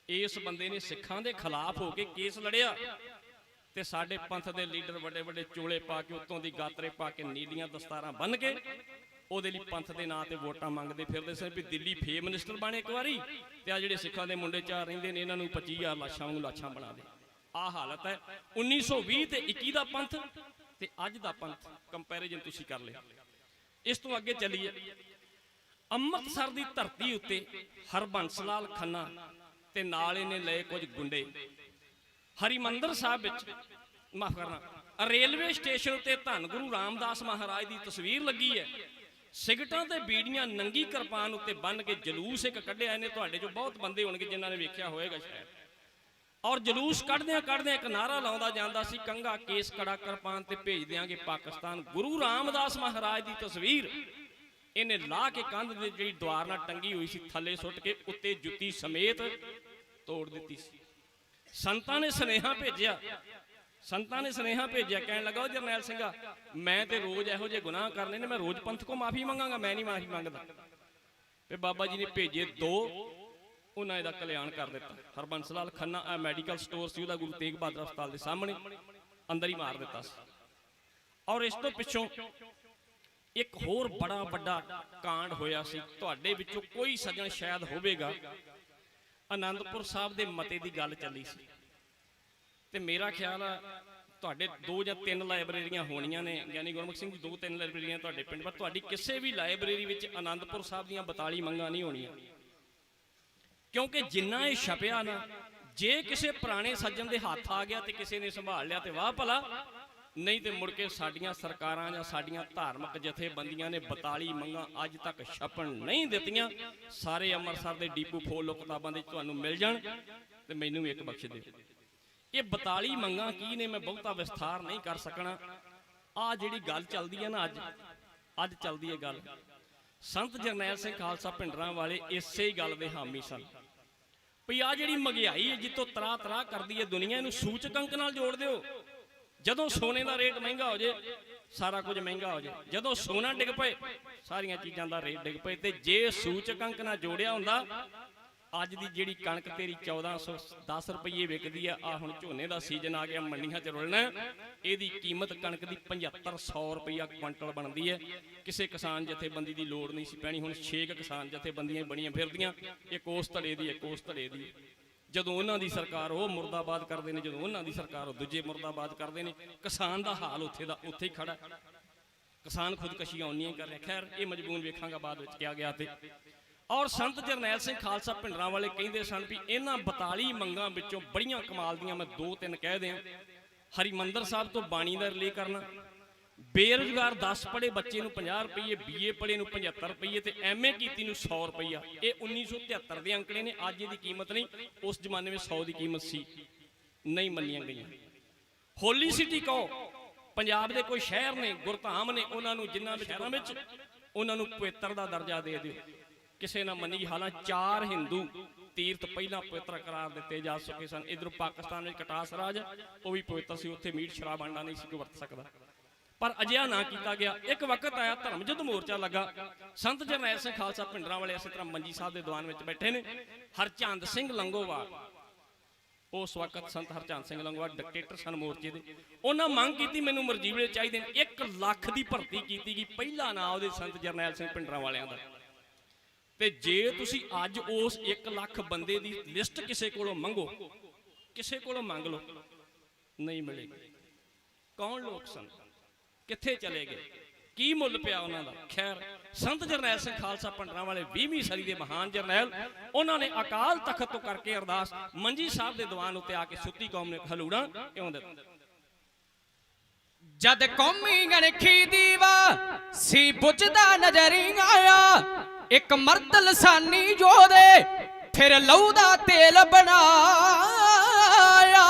ਇਸ ਬੰਦੇ ਨੇ ਸਿੱਖਾਂ ਦੇ ਖਿਲਾਫ ਹੋ ਕੇ ਕੇਸ ਲੜਿਆ ਤੇ ਸਾਡੇ ਪੰਥ ਦੇ ਲੀਡਰ ਵੱਡੇ ਵੱਡੇ ਚੋਲੇ ਪਾ ਕੇ, ਉੱਤੋਂ ਦੀ ਗਾਤਰੇ ਪਾ ਕੇ ਨੀਲੀਆਂ ਦਸਤਾਰਾਂ ਬੰਨ ਕੇ ਉਹਦੇ ਲਈ ਪੰਥ ਦੇ ਨਾਂ ਤੇ ਵੋਟਾਂ ਮੰਗਦੇ ਫਿਰਦੇ ਸਨ ਵੀ ਦਿੱਲੀ ਫੇ ਮਿਨਿਸਟਰ ਬਣੇ ਇੱਕ ਵਾਰੀ ਤੇ ਆ ਜਿਹੜੇ ਸਿੱਖਾਂ ਦੇ ਮੁੰਡੇ ਚਾਰ ਰਹਿੰਦੇ ਨੇ, ਇਹਨਾਂ ਨੂੰ 25000 ਲਾਸ਼ਾਂ ਨੂੰ ਲਾਸ਼ਾਂ ਬਣਾ ਦੇ। ਆ ਹਾਲਤ ਹੈ 1920 ਤੇ 21 ਦਾ ਪੰਥ ਤੇ ਅੱਜ ਦਾ ਪੰਥ ਕੰਪੈਰੀਜ਼ਨ ਤੁਸੀਂ ਕਰ ਲਿਆ ਇਸ ਤੋਂ ਅੱਗੇ ਚੱਲੀਏ। ਅੰਮ੍ਰਿਤਸਰ ਦੀ ਧਰਤੀ ਉੱਤੇ ਹਰਬੰਸ ਲਾਲ ਖੰਨਾ ਤੇ ਨਾਲ ਇਹਨੇ ਲਏ ਕੁਝ ਗੁੰਡੇ। ਹਰਿਮੰਦਰ ਸਾਹਿਬ ਵਿੱਚ, ਮਾਫ ਕਰਨਾ, ਰੇਲਵੇ ਸਟੇਸ਼ਨ ਉੱਤੇ ਧੰਨ ਗੁਰੂ ਰਾਮਦਾਸ ਮਹਾਰਾਜ ਦੀ ਤਸਵੀਰ ਲੱਗੀ ਹੈ। ਸਿਗਟਾਂ ਤੇ ਬੀੜੀਆਂ ਨੰਗੀ ਕਿਰਪਾਨ ਉੱਤੇ ਬੰਨ ਕੇ ਜਲੂਸ ਇੱਕ ਕੱਢਿਆ ਇਹਨੇ, ਤੁਹਾਡੇ ਚੋਂ ਬਹੁਤ ਬੰਦੇ ਹੋਣਗੇ ਜਿਨ੍ਹਾਂ ਨੇ ਵੇਖਿਆ ਹੋਵੇਗਾ ਸ਼ਾਇਦ। ਔਰ ਜਲੂਸ ਕੱਢਦਿਆਂ ਕੱਢਦਿਆਂ ਇੱਕ ਨਾਰਾ ਲਾਉਂਦਾ ਜਾਂਦਾ ਸੀ ਕੰਗਾ ਕੇਸ ਕੜਾ ਕਿਰਪਾਨ ਤੇ ਭੇਜ ਦਿਆਂਗੇ ਪਾਕਿਸਤਾਨ। ਗੁਰੂ ਰਾਮਦਾਸ ਮਹਾਰਾਜ ਦੀ ਤਸਵੀਰ। ਇਹਨੇ ਲਾ ਕੇ ਕੰਧ ਦੇ ਜਿਹੜੀ ਦੀਵਾਰ ਨਾਲ ਟੰਗੀ ਹੋਈ ਸੀ, ਥੱਲੇ ਸੁੱਟ ਕੇ ਉੱਤੇ ਜੁੱਤੀ ਸਮੇਤ ਤੋੜ ਦਿੱਤੀ ਸੀ। ਸੰਤਾਂ ਨੇ ਸੁਨੇਹਾ ਭੇਜਿਆ। ਸੰਤਾਂ ਨੇ ਸੁਨੇਹਾ ਭੇਜਿਆ, ਕਹਿਣ ਲੱਗਾ ਉਹ ਜਰਨੈਲ ਸਿੰਘਾ, ਮੈਂ ਤੇ ਰੋਜ਼ ਇਹੋ ਜਿਹੇ ਗੁਨਾਹ ਕਰਨੇ ਨੇ, ਮੈਂ ਰੋਜ਼ ਪੰਥ ਕੋ ਮਾਫੀ ਮੰਗਾਂਗਾ, ਮੈਂ ਨਹੀਂ ਮਾਫੀ ਮੰਗਦਾ। ਤੇ ਬਾਬਾ ਜੀ ਨੇ ਭੇਜੇ ਦੋ ਉਹਨਾਂ ਇਹਦਾ ਕਲਿਆਣ ਕਰ ਦਿੱਤਾ। ਹਰਬੰਸ ਲਾਲ ਖੰਨਾ ਆ ਮੈਡੀਕਲ ਸਟੋਰ ਸੀ, ਉਹਦਾ ਗੁਰੂ ਤੇਗ ਬਹਾਦਰ ਹਸਪਤਾਲ ਦੇ ਸਾਹਮਣੇ ਅੰਦਰ ਹੀ ਮਾਰ ਦਿੱਤਾ ਸੀ। ਔਰ ਇਸ ਤੋਂ ਪਿੱਛੋਂ ਇੱਕ ਹੋਰ ਬੜਾ ਵੱਡਾ ਕਾਂਡ ਹੋਇਆ ਸੀ। ਤੁਹਾਡੇ ਵਿੱਚੋਂ ਕੋਈ ਸੱਜਣ ਸ਼ਾਇਦ ਹੋਵੇਗਾ। ਆਨੰਦਪੁਰ ਸਾਹਿਬ ਦੇ ਮਤੇ ਦੀ ਗੱਲ ਚੱਲੀ ਸੀ। ਤੇ ਮੇਰਾ ਖਿਆਲ ਆ, ਤੁਹਾਡੇ ਦੋ ਜਾਂ ਤਿੰਨ ਲਾਇਬ੍ਰੇਰੀਆਂ ਹੋਣੀਆਂ ਨੇ। ਗਿਆਨੀ ਗੁਰਮੁਖ ਸਿੰਘ ਜੀ, ਦੋ ਤਿੰਨ ਲਾਇਬ੍ਰੇਰੀਆਂ ਤੁਹਾਡੇ ਪਿੰਡ, ਪਰ ਤੁਹਾਡੀ ਕਿਸੇ ਵੀ ਲਾਇਬ੍ਰੇਰੀ ਵਿੱਚ ਆਨੰਦਪੁਰ ਸਾਹਿਬ ਦੀਆਂ 42 ਮੰਗਾਂ ਨਹੀਂ ਹੋਣੀਆਂ। ਕਿਉਂਕਿ ਜਿੰਨਾ ਇਹ ਛਪਿਆ ਨਾ, ਜੇ ਕਿਸੇ ਪੁਰਾਣੇ ਸੱਜਣ ਦੇ ਹੱਥ ਆ ਗਿਆ ਤੇ ਕਿਸੇ ਨੇ ਸੰਭਾਲ ਲਿਆ ਤੇ ਵਾਹ ਭਲਾ। ਨਹੀਂ ਤੇ ਮੁੜ ਕੇ ਸਾਡੀਆਂ ਸਰਕਾਰਾਂ ਜਾਂ ਸਾਡੀਆਂ ਧਾਰਮਿਕ ਜਥੇਬੰਦੀਆਂ ਨੇ 42 ਮੰਗਾਂ ਅੱਜ ਤੱਕ ਛਪਣ ਨਹੀਂ ਦਿੱਤੀਆਂ। ਸਾਰੇ ਅੰਮ੍ਰਿਤਸਰ ਦੇ ਡੀਪੂ ਫੋਲੋ ਕਿਤਾਬਾਂ ਦੇ ਤੁਹਾਨੂੰ ਮਿਲ ਜਾਣ ਤੇ ਮੈਨੂੰ ਵੀ ਇੱਕ ਬਖਸ਼ ਦਿਓ। ਇਹ 42 ਮੰਗਾਂ ਕੀ ਨੇ? ਮੈਂ ਬਹੁਤਾ ਵਿਸਥਾਰ ਨਹੀਂ ਕਰ ਸਕਣਾ। ਆ ਜਿਹੜੀ ਗੱਲ ਚੱਲਦੀ ਹੈ ਨਾ ਅੱਜ ਅੱਜ ਚੱਲਦੀ ਹੈ ਗੱਲ। ਸੰਤ ਜਰਨੈਲ ਸਿੰਘ ਖਾਲਸਾ ਭਿੰਡਰਾਂ ਵਾਲੇ ਇਸੇ ਹੀ ਗੱਲ ਦੇ ਹਾਮੀ ਸਨ। ਵੀ ਆ ਜਿਹੜੀ ਮਹਿੰਗਾਈ ਹੈ ਜਿੱਤੋਂ ਤਰਾ ਤਰਾ ਕਰਦੀ ਹੈ ਦੁਨੀਆ, ਇਹਨੂੰ ਸੂਚਕ ਅੰਕ ਨਾਲ ਜੋੜ ਦਿਓ। ਜਦੋਂ ਸੋਨੇ ਦਾ ਰੇਟ ਮਹਿੰਗਾ ਹੋ ਜੇ, ਸਾਰਾ ਕੁਝ ਮਹਿੰਗਾ ਹੋ ਜੇ। ਜਦੋਂ ਸੋਨਾ ਡਿੱਗ ਪਏ, ਸਾਰੀਆਂ ਚੀਜ਼ਾਂ ਦਾ ਰੇਟ ਡਿੱਗ ਪਏ ਤੇ ਜੇ ਸੂਚਕ ਅੰਕ ਨਾਲ ਜੋੜਿਆ ਹੁੰਦਾ ਅੱਜ ਦੀ ਜਿਹੜੀ ਕਣਕ ਤੇਰੀ 1410 ਰੁਪਏ ਵਿਕਦੀ ਆ ਆ ਹੁਣ ਝੋਨੇ ਦਾ ਸੀਜ਼ਨ ਆ ਗਿਆ, ਮੰਡੀਆਂ 'ਚ ਰੁਲਣਾ। ਇਹਦੀ ਕੀਮਤ ਕਣਕ ਦੀ 7500 ਰੁਪਇਆ ਕੁਇੰਟਲ ਬਣਦੀ ਹੈ। ਕਿਸੇ ਕਿਸਾਨ ਜਥੇਬੰਦੀ ਦੀ ਲੋੜ ਨਹੀਂ ਸੀ ਪੈਣੀ, ਹੁਣ 6 ਕਿਸਾਨ ਜਥੇਬੰਦੀਆਂ ਬਣੀਆਂ ਫਿਰਦੀਆਂ। ਇੱਕ ਉਸ ਧੜੇ ਦੀ, ਇੱਕ ਉਸ ਧੜੇ ਦੀ। ਜਦੋਂ ਉਹਨਾਂ ਦੀ ਸਰਕਾਰ ਉਹ ਮੁਰਦਾਬਾਦ ਕਰਦੇ ਨੇ, ਜਦੋਂ ਉਹਨਾਂ ਦੀ ਸਰਕਾਰ ਦੂਜੇ ਮੁਰਦਾਬਾਦ ਕਰਦੇ ਨੇ, ਕਿਸਾਨ ਦਾ ਹਾਲ ਉੱਥੇ ਦਾ ਉੱਥੇ ਹੀ ਖੜਾ ਕਿਸਾਨ ਖੁਦਕਸ਼ੀਆਂ ਆਉਣੀਆਂ ਕਰ ਰਿਹਾ। ਖੈਰ, ਇਹ ਮਜਬੂਨ ਵੇਖਾਂਗਾ ਬਾਅਦ ਵਿੱਚ ਕਿਹਾ ਗਿਆ ਤੇ। ਔਰ ਸੰਤ ਜਰਨੈਲ ਸਿੰਘ ਖਾਲਸਾ ਭਿੰਡਰਾਂ ਵਾਲੇ ਕਹਿੰਦੇ ਸਨ ਵੀ ਇਹਨਾਂ 42 ਮੰਗਾਂ ਵਿੱਚੋਂ ਬੜੀਆਂ ਕਮਾਲ ਦੀਆਂ ਮੈਂ ਦੋ ਤਿੰਨ ਕਹਿ ਦਿਆਂ। ਹਰਿਮੰਦਰ ਸਾਹਿਬ ਤੋਂ ਬਾਣੀ ਦਾ ਰਿਲੇ ਕਰਨਾ। ਬੇਰੁਜ਼ਗਾਰ 10 ਪੜੇ ਬੱਚੇ ਨੂੰ 50 ਰੁਪਏ ਬੀਏ ਪੜੇ ਨੂੰ 75 ਰੁਪਏ ਤੇ ਐਮਏ ਕੀਤੀ ਨੂੰ 100 ਰੁਪਈਆ। ਇਹ 1973 ਦੇ ਅੰਕੜੇ ਨੇ, ਅੱਜ ਇਹਦੀ ਕੀਮਤ ਨਹੀਂ, ਉਸ ਜ਼ਮਾਨੇ ਵਿੱਚ 100 ਦੀ ਕੀਮਤ ਸੀ। ਨਹੀਂ ਮੰਨੀਆਂ ਗਈਆਂ। ਹੋਲੀ ਸਿਟੀ ਕਹੋ, ਪੰਜਾਬ ਦੇ ਕੋਈ ਸ਼ਹਿਰ ਨੇ, ਗੁਰਧਾਮ ਨੇ, ਉਹਨਾਂ ਨੂੰ ਜਿਨ੍ਹਾਂ ਵਿੱਚ ਵਿੱਚ ਉਹਨਾਂ ਨੂੰ ਪਵਿੱਤਰ ਦਾ ਦਰਜਾ ਦੇ ਦਿਓ। ਕਿਸੇ ਨਾ ਮੰਨੀ ਹਾਲਾਂ ਚਾਰ ਹਿੰਦੂ ਤੀਰਥ ਪਹਿਲਾਂ ਪਵਿੱਤਰ ਕਰਾਰ ਦਿੱਤੇ ਜਾ ਚੁੱਕੇ ਸਨ। ਇਧਰੋਂ ਪਾਕਿਸਤਾਨ ਵਿੱਚ ਕਟਾਸ ਰਾਜ, ਉਹ ਵੀ ਪਵਿੱਤਰ ਸੀ, ਉੱਥੇ ਮੀਟ ਸ਼ਰਾਬ ਆਂਡਾ ਨਹੀਂ ਸੀ ਕੋਈ ਵਰਤ ਸਕਦਾ। ਪਰ ਅਜਿਹਾ ਨਾ ਕੀਤਾ ਗਿਆ। ਇੱਕ ਵਕਤ ਆਇਆ ਧਰਮ ਯੁੱਧ ਮੋਰਚਾ ਲੱਗਾ। ਸੰਤ ਜਰਨੈਲ ਸਿੰਘ ਖਾਲਸਾ ਪਿੰਡਰਾਂ ਵਾਲੇ ਇਸੇ ਤਰ੍ਹਾਂ ਮੰਜੀ ਸਾਹਿਬ ਦੇ ਦੀਵਾਨ ਵਿੱਚ ਬੈਠੇ ਨੇ। ਹਰਚੰਦ ਸਿੰਘ ਲੰਗੋਵਾਲ। ਉਸ ਵਕਤ ਸੰਤ ਹਰਚੰਦ ਸਿੰਘ ਲੰਗੋਵਾਲ ਡਿਕਟੇਟਰ ਸਨ ਮੋਰਚੇ ਦੇ। ਉਹਨਾਂ ਮੰਗ ਕੀਤੀ, ਮੈਨੂੰ ਮਰਜੀਵਲੇ ਚਾਹੀਦੇ ਨੇ। 1 ਲੱਖ ਦੀ ਭਰਤੀ ਕੀਤੀ ਗਈ। ਪਹਿਲਾ ਨਾਂ ਉਹਦੇ ਸੰਤ ਜਰਨੈਲ ਸਿੰਘ ਪਿੰਡਰਾਂ ਵਾਲਿਆਂ ਦਾ। ਤੇ ਜੇ ਤੁਸੀਂ ਅੱਜ ਉਸ 1 ਲੱਖ ਬੰਦੇ ਦੀ ਲਿਸਟ ਕਿਸੇ ਕੋਲੋਂ ਮੰਗੋ, ਕਿਸੇ ਕੋਲੋਂ ਮੰਗ ਲਓ, ਨਹੀਂ ਮਿਲੇਗੀ। ਕੌਣ ਲੋਕ ਸਨ? ਕਿੱਥੇ ਚਲੇ ਗਏ? ਕੀ ਮੁੱਲ ਪਿਆ ਉਹਨਾਂ ਦਾ? ਖੈਰ, ਸੰਤ ਜਰਨੈਲ ਸਿੰਘ ਖਾਲਸਾ ਪੰਡਰਾਂ ਵਾਲੇ 20ਵੀਂ ਸਦੀ ਦੇ ਮਹਾਨ ਜਰਨੈਲ, ਉਹਨਾਂ ਨੇ ਅਕਾਲ ਤਖਤ ਤੋਂ ਕਰਕੇ ਅਰਦਾਸ ਮੰਜੀ ਸਾਹਿਬ ਦੇ ਦੀਵਾਨ ਉੱਤੇ ਆ ਕੇ ਸੁੱਤੀ ਕੌਮ ਨੇ ਹਲੂੜਾ ਕਿਉਂ ਦਿੱਤਾ ਜਦ ਕੌਮੀ ਗਣਖੀ ਦੀਵਾ ਸੀ ਬੁਝਦਾ ਨਜ਼ਰ ਆਇਆ ਇੱਕ ਮਰਦ ਲਸਾਨੀ ਜੋਦੇ ਫਿਰ ਲਹੂ ਦਾ ਤੇਲ ਬਣਾਇਆ।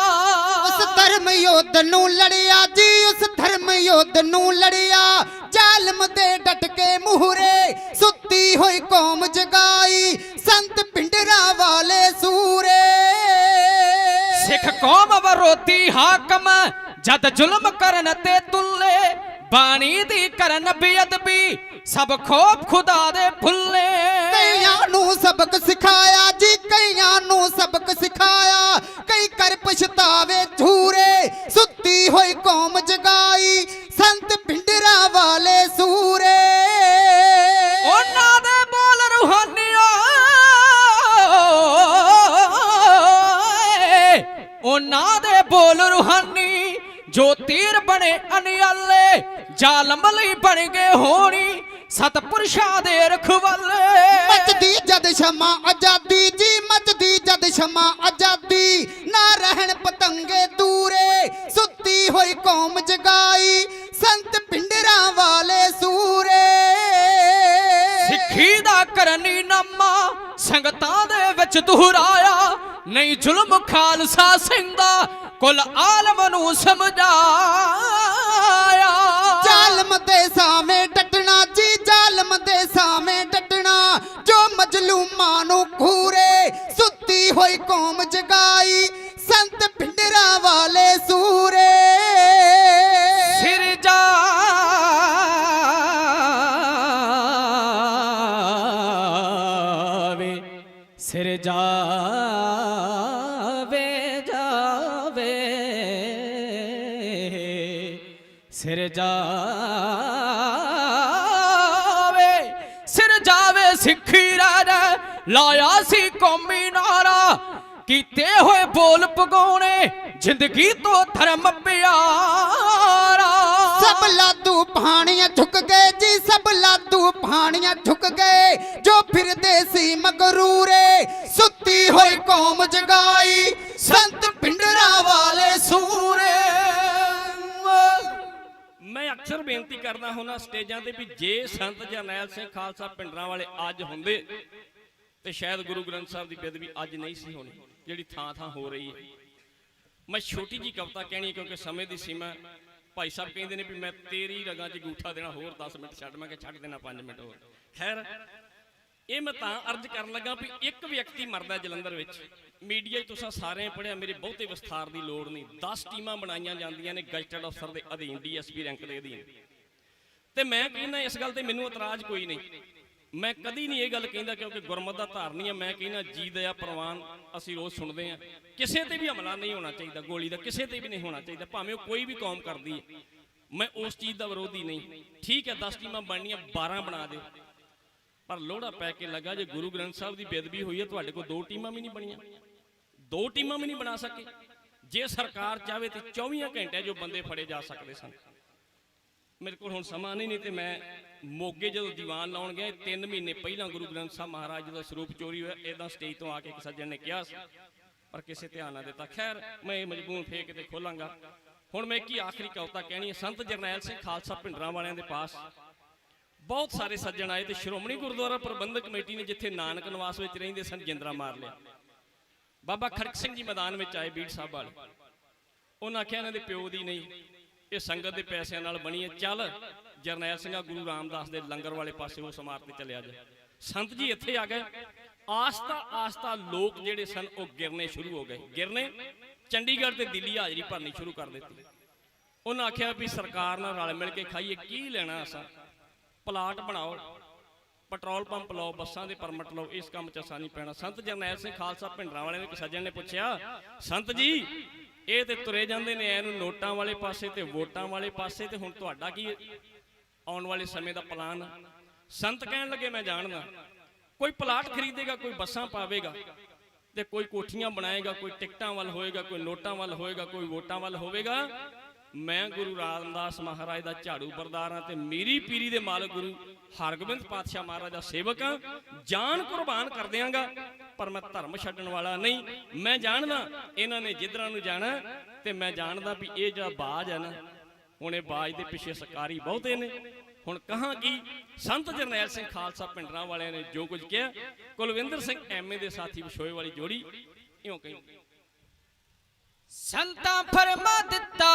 ਉਸ ਧਰਮ ਯੁੱਧ ਨੂੰ ਲੜਿਆ ਜੀ ਉਸ ਧਰਮ ਯੁੱਧ ਨੂੰ ਲੜਿਆ। ਜ਼ਾਲਮ ਦੇ ਡਟ ਕੇ ਮੂਹਰੇ ਸੁੱਤੀ ਹੋਈ ਕੌਮ ਜਗਾਈ ਸੰਤ ਪਿੰਡਰਾ ਵਾਲੇ ਸੂਰੇ। ਸਿੱਖ ਕੌਮ ਵਿਰੋਧੀ ਹਾਕਮ ਜਦ ਜ਼ੁਲਮ ਕਰਨ ਤੇ ਤੁੱਲੇ ਬਾਣੀ ਦੀ ਕਰਨ ਬੇਅਦਬੀ ਸਭ ਖੋਪ ਖੁਦਾ ਦੇ ਫੁੱਲੇ ਕਈਆਂ ਨੂੰ ਸਬਕ ਸਿਖਾਇਆ ਜੀ ਕਈਆਂ ਨੂੰ ਸਬਕ ਸਿਖਾਇਆ। ਕਈ ਕਰ ਪਛਤਾਵੇ ਝੂਰੇ ਸੁੱਤੀ ਹੋਈ ਕੌਮ ਜਗਾਈ ਸੰਤ ਪਿੰਡਰਾ ਵਾਲੇ ਸੂਰੇ। ਉਹਨਾਂ ਦੇ ਬੋਲ ਰੂਹਾਨੀਓ। ਉਹਨਾਂ ਦੇ ਬੋਲ ਰੂਹਾਨੀ ਜੋ ਤੀਰ ਬਣੇ ਅਨਿਆਲੇ ਜ਼ਾਲਮ ਲਈ ਬਣ ਗਏ ਹੋਣੀ। ਸਤਪੁਰਸ਼ਾਂ ਦੇ ਰਖਵਾਲੇ। ਮੱਚਦੀ ਜਦ ਸ਼ਮਾ ਆਜ਼ਾਦੀ ਜੀ ਮੱਚਦੀ ਜਦ ਸ਼ਮਾ ਆਜ਼ਾਦੀ। ਨਾ ਰਹਿਣ ਪਤੰਗੇ ਦੂਰੇ ਸੁੱਤੀ ਹੋਈ ਕੌਮ ਜਗਾਈ ਸੰਤ ਪਿੰਡਰਾ ਵਾਲੇ ਸੂਰੇ। ਸਿੱਖੀ ਦਾ ਕਰਨੀ ਨਾਮਾ ਸੰਗਤਾਂ ਦੇ ਵਿੱਚ ਦੁਹਰਾਇਆ। ਨਹੀਂ ਜ਼ੁਲਮ ਖਾਲਸਾ ਸਿੰਘ ਦਾ ਕੁਲ ਆਲਮ ਨੂੰ ਸਮਝਾਇਆ। ਜ਼ਾਲਮ ਦੇ ਸਾਵੇਂ ਦੇ ਡਟਣਾ ਜੋ ਮਜਲੂਮਾਂ ਨੂੰ ਖੂਰੇ ਸੁੱਤੀ ਹੋਈ ਕੌਮ ਜਗਾਈ ਸੰਤ ਪਿੰਡਰਾ ਵਾਲੇ ਸੂਰੇ। ਜਾਵੇ ਸਿੱਖੀ ਲਾਇਆ ਸੀ ਕੌਮੀ ਨਾਰਾ। ਕੀਤੇ ਹੋਏ ਬੋਲ ਪਗਾਉਣੇ ਜ਼ਿੰਦਗੀ ਤੋਂ ਧਰਮ ਪਿਆਰਾ। ਸਭ ਲਾਦੂ ਪਾਣੀਆਂ ਝੁਕ ਗਏ ਜੀ, ਸਭ ਲਾਦੂ ਪਾਣੀਆਂ ਝੁਕ ਗਏ। ਜੋ ਫਿਰਦੇ ਸੀ ਮਗਰੂਰੇ, ਸੁੱਤੀ ਹੋਈ ਕੌਮ ਜਗਾਈ। ਸੰਤ ਪਿੰਡਰਾ ਵਾਲੇ ਸੂਰੇ ਮੈਂ ਅਕਸਰ ਬੇਨਤੀ ਕਰਦਾ ਹੁੰਦਾ ਸਟੇਜਾਂ ਤੇ ਵੀ ਜੇ ਸੰਤ ਜਰਨੈਲ ਸਿੰਘ ਖਾਲਸਾ ਪਿੰਡਰਾਂ ਵਾਲੇ ਅੱਜ ਹੁੰਦੇ, ਤੇ ਸ਼ਾਇਦ ਗੁਰੂ ਗ੍ਰੰਥ ਸਾਹਿਬ ਦੀ ਬੇਦਬੀ ਅੱਜ ਨਹੀਂ ਸੀ ਹੋਣੀ, ਜਿਹੜੀ ਥਾਂ ਥਾਂ ਹੋ ਰਹੀ ਹੈ। ਮੈਂ ਛੋਟੀ ਜੀ ਕਵਿਤਾ ਕਹਿਣੀ ਕਿਉਂਕਿ ਸਮੇਂ ਦੀ ਸੀਮਾ ਭਾਈ ਸਾਹਿਬ ਕਹਿੰਦੇ ਨੇ ਵੀ ਮੈਂ ਤੇਰੀ ਰਗਾਂ 'ਚ ਗੂਠਾ ਦੇਣਾ, ਹੋਰ 10 ਮਿੰਟ ਛੱਡ, ਮੈਂ ਕਿ ਛੱਡ ਦੇਣਾ 5 ਮਿੰਟ ਹੋਰ। ਖੈਰ, ਇਹ ਮੈਂ ਤਾਂ ਅਰਜ਼ ਕਰਨ ਲੱਗਾ ਵੀ ਇੱਕ ਵਿਅਕਤੀ ਮਰਦਾ ਜਲੰਧਰ ਵਿੱਚ। ਮੀਡੀਆ 'ਚ ਤੁਸੀਂ ਸਾਰਿਆਂ ਪੜਿਆ ਮੇਰੇ ਬਹੁਤੇ ਵਿਸਥਾਰ ਦੀ ਲੋੜ ਨਹੀਂ। 10 ਟੀਮਾਂ ਬਣਾਈਆਂ ਜਾਂਦੀਆਂ ਨੇ ਗਜ਼ਟਡ ਅਫਸਰ ਦੇ ਅਧੀਨ, ਡੀਐਸਪੀ ਰੈਂਕ ਦੇ ਅਧੀਨ। ਤੇ ਮੈਂ ਕਹਿੰਦਾ, ਇਸ ਗੱਲ ਤੇ ਮੈਨੂੰ ਇਤਰਾਜ਼ ਕੋਈ ਨਹੀਂ। ਮੈਂ ਕਦੀ ਨਹੀਂ ਇਹ ਗੱਲ ਕਹਿੰਦਾ ਕਿਉਂਕਿ ਗੁਰਮਤ ਦਾ ਧਾਰਨੀ ਆ। ਮੈਂ ਕਹਿੰਦਾ, ਜੀ ਦਇਆ ਪ੍ਰਵਾਨ, ਅਸੀਂ ਰੋਜ਼ ਸੁਣਦੇ ਆ। ਕਿਸੇ ਤੇ ਵੀ ਹਮਲਾ ਨਹੀਂ ਹੋਣਾ ਚਾਹੀਦਾ, ਗੋਲੀ ਦਾ ਕਿਸੇ ਤੇ ਵੀ ਨਹੀਂ ਹੋਣਾ ਚਾਹੀਦਾ। ਭਾਵੇਂ ਉਹ ਕੋਈ ਵੀ ਕੌਮ ਕਰਦੀ ਹੈ ਮੈਂ ਉਸ ਚੀਜ਼ ਦਾ ਵਿਰੋਧੀ ਨਹੀਂ। ਠੀਕ ਹੈ 10 ਟੀਮਾਂ ਬਣਨੀਆਂ 12 ਬਣਾ ਦਿਓ। ਪਰ ਲੋੜਾ ਪੈ ਕੇ ਲੱਗਾ, ਜੇ ਗੁਰੂ ਗ੍ਰੰਥ ਸਾਹਿਬ ਦੀ ਬੇਦਬੀ ਹੋਈ ਹੈ, ਤੁਹਾਡੇ ਕੋਲ ਦੋ ਟੀਮਾਂ ਵੀ ਨਹੀਂ ਬਣੀਆਂ। ਦੋ ਟੀਮਾਂ ਵੀ ਨਹੀਂ ਬਣਾ ਸਕੇ। ਜੇ ਸਰਕਾਰ ਚਾਹਵੇ ਤੇ 24 ਘੰਟੇ ਜੋ ਬੰਦੇ ਫੜੇ ਜਾ ਸਕਦੇ ਸਨ। ਮੇਰੇ ਕੋਲ ਹੁਣ ਸਮਾਂ ਨਹੀਂ ਨਹੀਂ ਤੇ ਮੈਂ ਮੋਗੇ ਜਦੋਂ ਦੀਵਾਨ ਲਾਉਣ ਗਿਆ 3 ਮਹੀਨੇ ਪਹਿਲਾਂ ਗੁਰੂ ਗ੍ਰੰਥ ਸਾਹਿਬ ਮਹਾਰਾਜ ਜੀ ਦਾ ਸਰੂਪ ਚੋਰੀ ਹੋਇਆ ਇਦਾਂ ਸਟੇਜ ਤੋਂ ਆ ਕੇ ਇੱਕ ਸੱਜਣ ਨੇ ਕਿਹਾ ਸੀ, ਪਰ ਕਿਸੇ ਧਿਆਨ ਨਾ ਦਿੱਤਾ, ਖੈਰ, ਮੈਂ ਇਹ ਮਜਬੂਰ ਫੇਕ ਤੇ ਖੋਲਾਂਗਾ। ਹੁਣ ਮੈਂ ਕੀ ਆਖਰੀ ਕਵਤਾ ਕਹਿਣੀ ਹੈ? ਸੰਤ ਜਰਨੈਲ ਸਿੰਘ ਖਾਲਸਾ ਭਿੰਡਰਾਂ ਵਾਲਿਆਂ ਦੇ ਪਾਸ। ਬਹੁਤ ਸਾਰੇ ਸੱਜਣ ਆਏ ਤੇ ਸ਼੍ਰੋਮਣੀ ਗੁਰਦੁਆਰਾ ਪ੍ਰਬੰਧਕ ਕਮੇਟੀ ਨੇ ਜਿੱਥੇ ਨਾਨਕ ਨਿਵਾਸ ਵਿੱਚ ਰਹਿੰਦੇ ਸਨ, ਜਿੰਦਰਾ ਮਾਰ ਲਿਆ। ਬਾਬਾ ਖੜਕ ਸਿੰਘ ਜੀ ਮੈਦਾਨ ਵਿੱਚ ਆਏ ਬੀੜ ਸਾਹਿਬ ਵਾਲੇ। ਉਹਨਾਂ ਆਖਿਆ ਇਹਨਾਂ ਦੇ ਪਿਓ ਦੀ ਨਹੀਂ, ਇਹ ਸੰਗਤ ਦੇ ਪੈਸਿਆਂ ਨਾਲ ਬਣੀ ਹੈ। ਚੱਲ, ਜਰਨੈਲ ਸਿੰਘਾ ਗੁਰੂ ਰਾਮਦਾਸ ਦੇ ਲੰਗਰ ਵਾਲੇ ਪਾਸੇ ਉਸ ਇਮਾਰਤ ਤੇ ਚਲਿਆ ਜਾ। ਸੰਤ ਜੀ ਇੱਥੇ ਆ ਗਏ। ਆਸਤਾ ਆਸਤਾ ਲੋਕ ਜਿਹੜੇ ਸਨ, ਉਹ ਗਿਰਨੇ ਸ਼ੁਰੂ ਹੋ ਗਏ। ਗਿਰਨੇ, ਚੰਡੀਗੜ੍ਹ ਤੇ ਦਿੱਲੀ ਹਾਜ਼ਰੀ ਭਰਨੀ ਸ਼ੁਰੂ ਕਰ ਦਿੱਤੀ। ਉਹਨਾਂ ਆਖਿਆ ਵੀ ਸਰਕਾਰ ਨਾਲ ਰਲ ਮਿਲ ਕੇ ਖਾਈਏ, ਕੀ ਲੈਣਾ ਅਸਾਂ? ਪਲਾਟ ਬਣਾਓ। ਪੈਟਰੋਲ ਪੰਪ ਲਾਓ, ਬੱਸਾਂ ਦੇ ਪਰਮਿਟ ਲਓ, ਇਸ ਕੰਮ 'ਚ ਅਸਾਨੀ ਪੈਣਾ। ਸੰਤ ਜਰਨੈਲ ਸਿੰਘ ਖਾਲਸਾ ਭਿੰਡਰਾਂ ਵਾਲੇ ਨੇ ਇੱਕ ਸੱਜਣ ਨੇ ਪੁੱਛਿਆ, ਸੰਤ ਜੀ, ਇਹ ਤੇ ਤੁਰੇ ਜਾਂਦੇ ਨੇ, ਇਹਨੂੰ ਨੋਟਾਂ ਵਾਲੇ ਪਾਸੇ ਤੇ ਵੋਟਾਂ ਵਾਲੇ ਪਾਸੇ ਤੇ ਹੁਣ ਤੁਹਾਡਾ ਕੀ ਆਉਣ ਵਾਲੇ ਸਮੇਂ ਦਾ ਪਲਾਨ? ਸੰਤ ਕਹਿਣ ਲੱਗੇ, ਮੈਂ ਜਾਣਦਾ। ਕੋਈ ਪਲਾਟ ਖਰੀਦੇਗਾ, ਕੋਈ ਬੱਸਾਂ ਪਾਵੇਗਾ ਤੇ ਕੋਈ ਕੋਠੀਆਂ ਬਣਾਏਗਾ, ਕੋਈ ਟਿਕਟਾਂ ਵੱਲ ਹੋਏਗਾ, ਕੋਈ ਨੋਟਾਂ ਵੱਲ ਹੋਏਗਾ, ਕੋਈ ਵੋਟਾਂ ਵੱਲ ਹੋਵੇਗਾ ਮੈਂ ਗੁਰੂ ਰਾਮਦਾਸ ਮਹਾਰਾਜ ਦਾ ਝਾੜੂ ਬਰਦਾਰ ਹਾਂ ਤੇ ਮੇਰੀ ਪੀਰੀ ਦੇ ਮਾਲਕ ਗੁਰੂ ਹਰਗੋਬਿੰਦ ਪਾਤਸ਼ਾਹ ਮਹਾਰਾਜ ਦਾ ਸੇਵਕ ਹਾਂ। ਜਾਨ ਕੁਰਬਾਨ ਕਰ ਦਿਆਂਗਾ, ਪਰ ਮੈਂ ਧਰਮ ਛੱਡਣ ਵਾਲਾ ਨਹੀਂ। ਮੈਂ ਜਾਣਦਾ, ਇਹਨਾਂ ਨੇ ਜਿੱਧਰਾਂ ਨੂੰ ਜਾਣਾ ਤੇ ਮੈਂ ਜਾਣਦਾ ਵੀ ਇਹ ਜਿਹੜਾ ਬਾਜ ਹੈ ਨਾ, ਹੁਣ ਇਹ ਬਾਜ ਦੇ ਪਿੱਛੇ ਸਰਕਾਰੀ ਬਹੁਤੇ ਨੇ। ਹੁਣ ਕਹਾਂ ਕੀ? ਸੰਤ ਜਰਨੈਲ ਸਿੰਘ ਖਾਲਸਾ ਪਿੰਡਰਾਂ ਵਾਲਿਆਂ ਨੇ ਜੋ ਕੁਝ ਕਿਹਾ। ਕੁਲਵਿੰਦਰ ਸਿੰਘ ਐਮਏ ਦੇ ਸਾਥੀ ਵਿਸ਼ੋਏ ਵਾਲੀ ਜੋੜੀ, ਇਉਂ ਕਹੀ ਸੰਤਾਂ ਫਰਮਾ ਦਿੱਤਾ,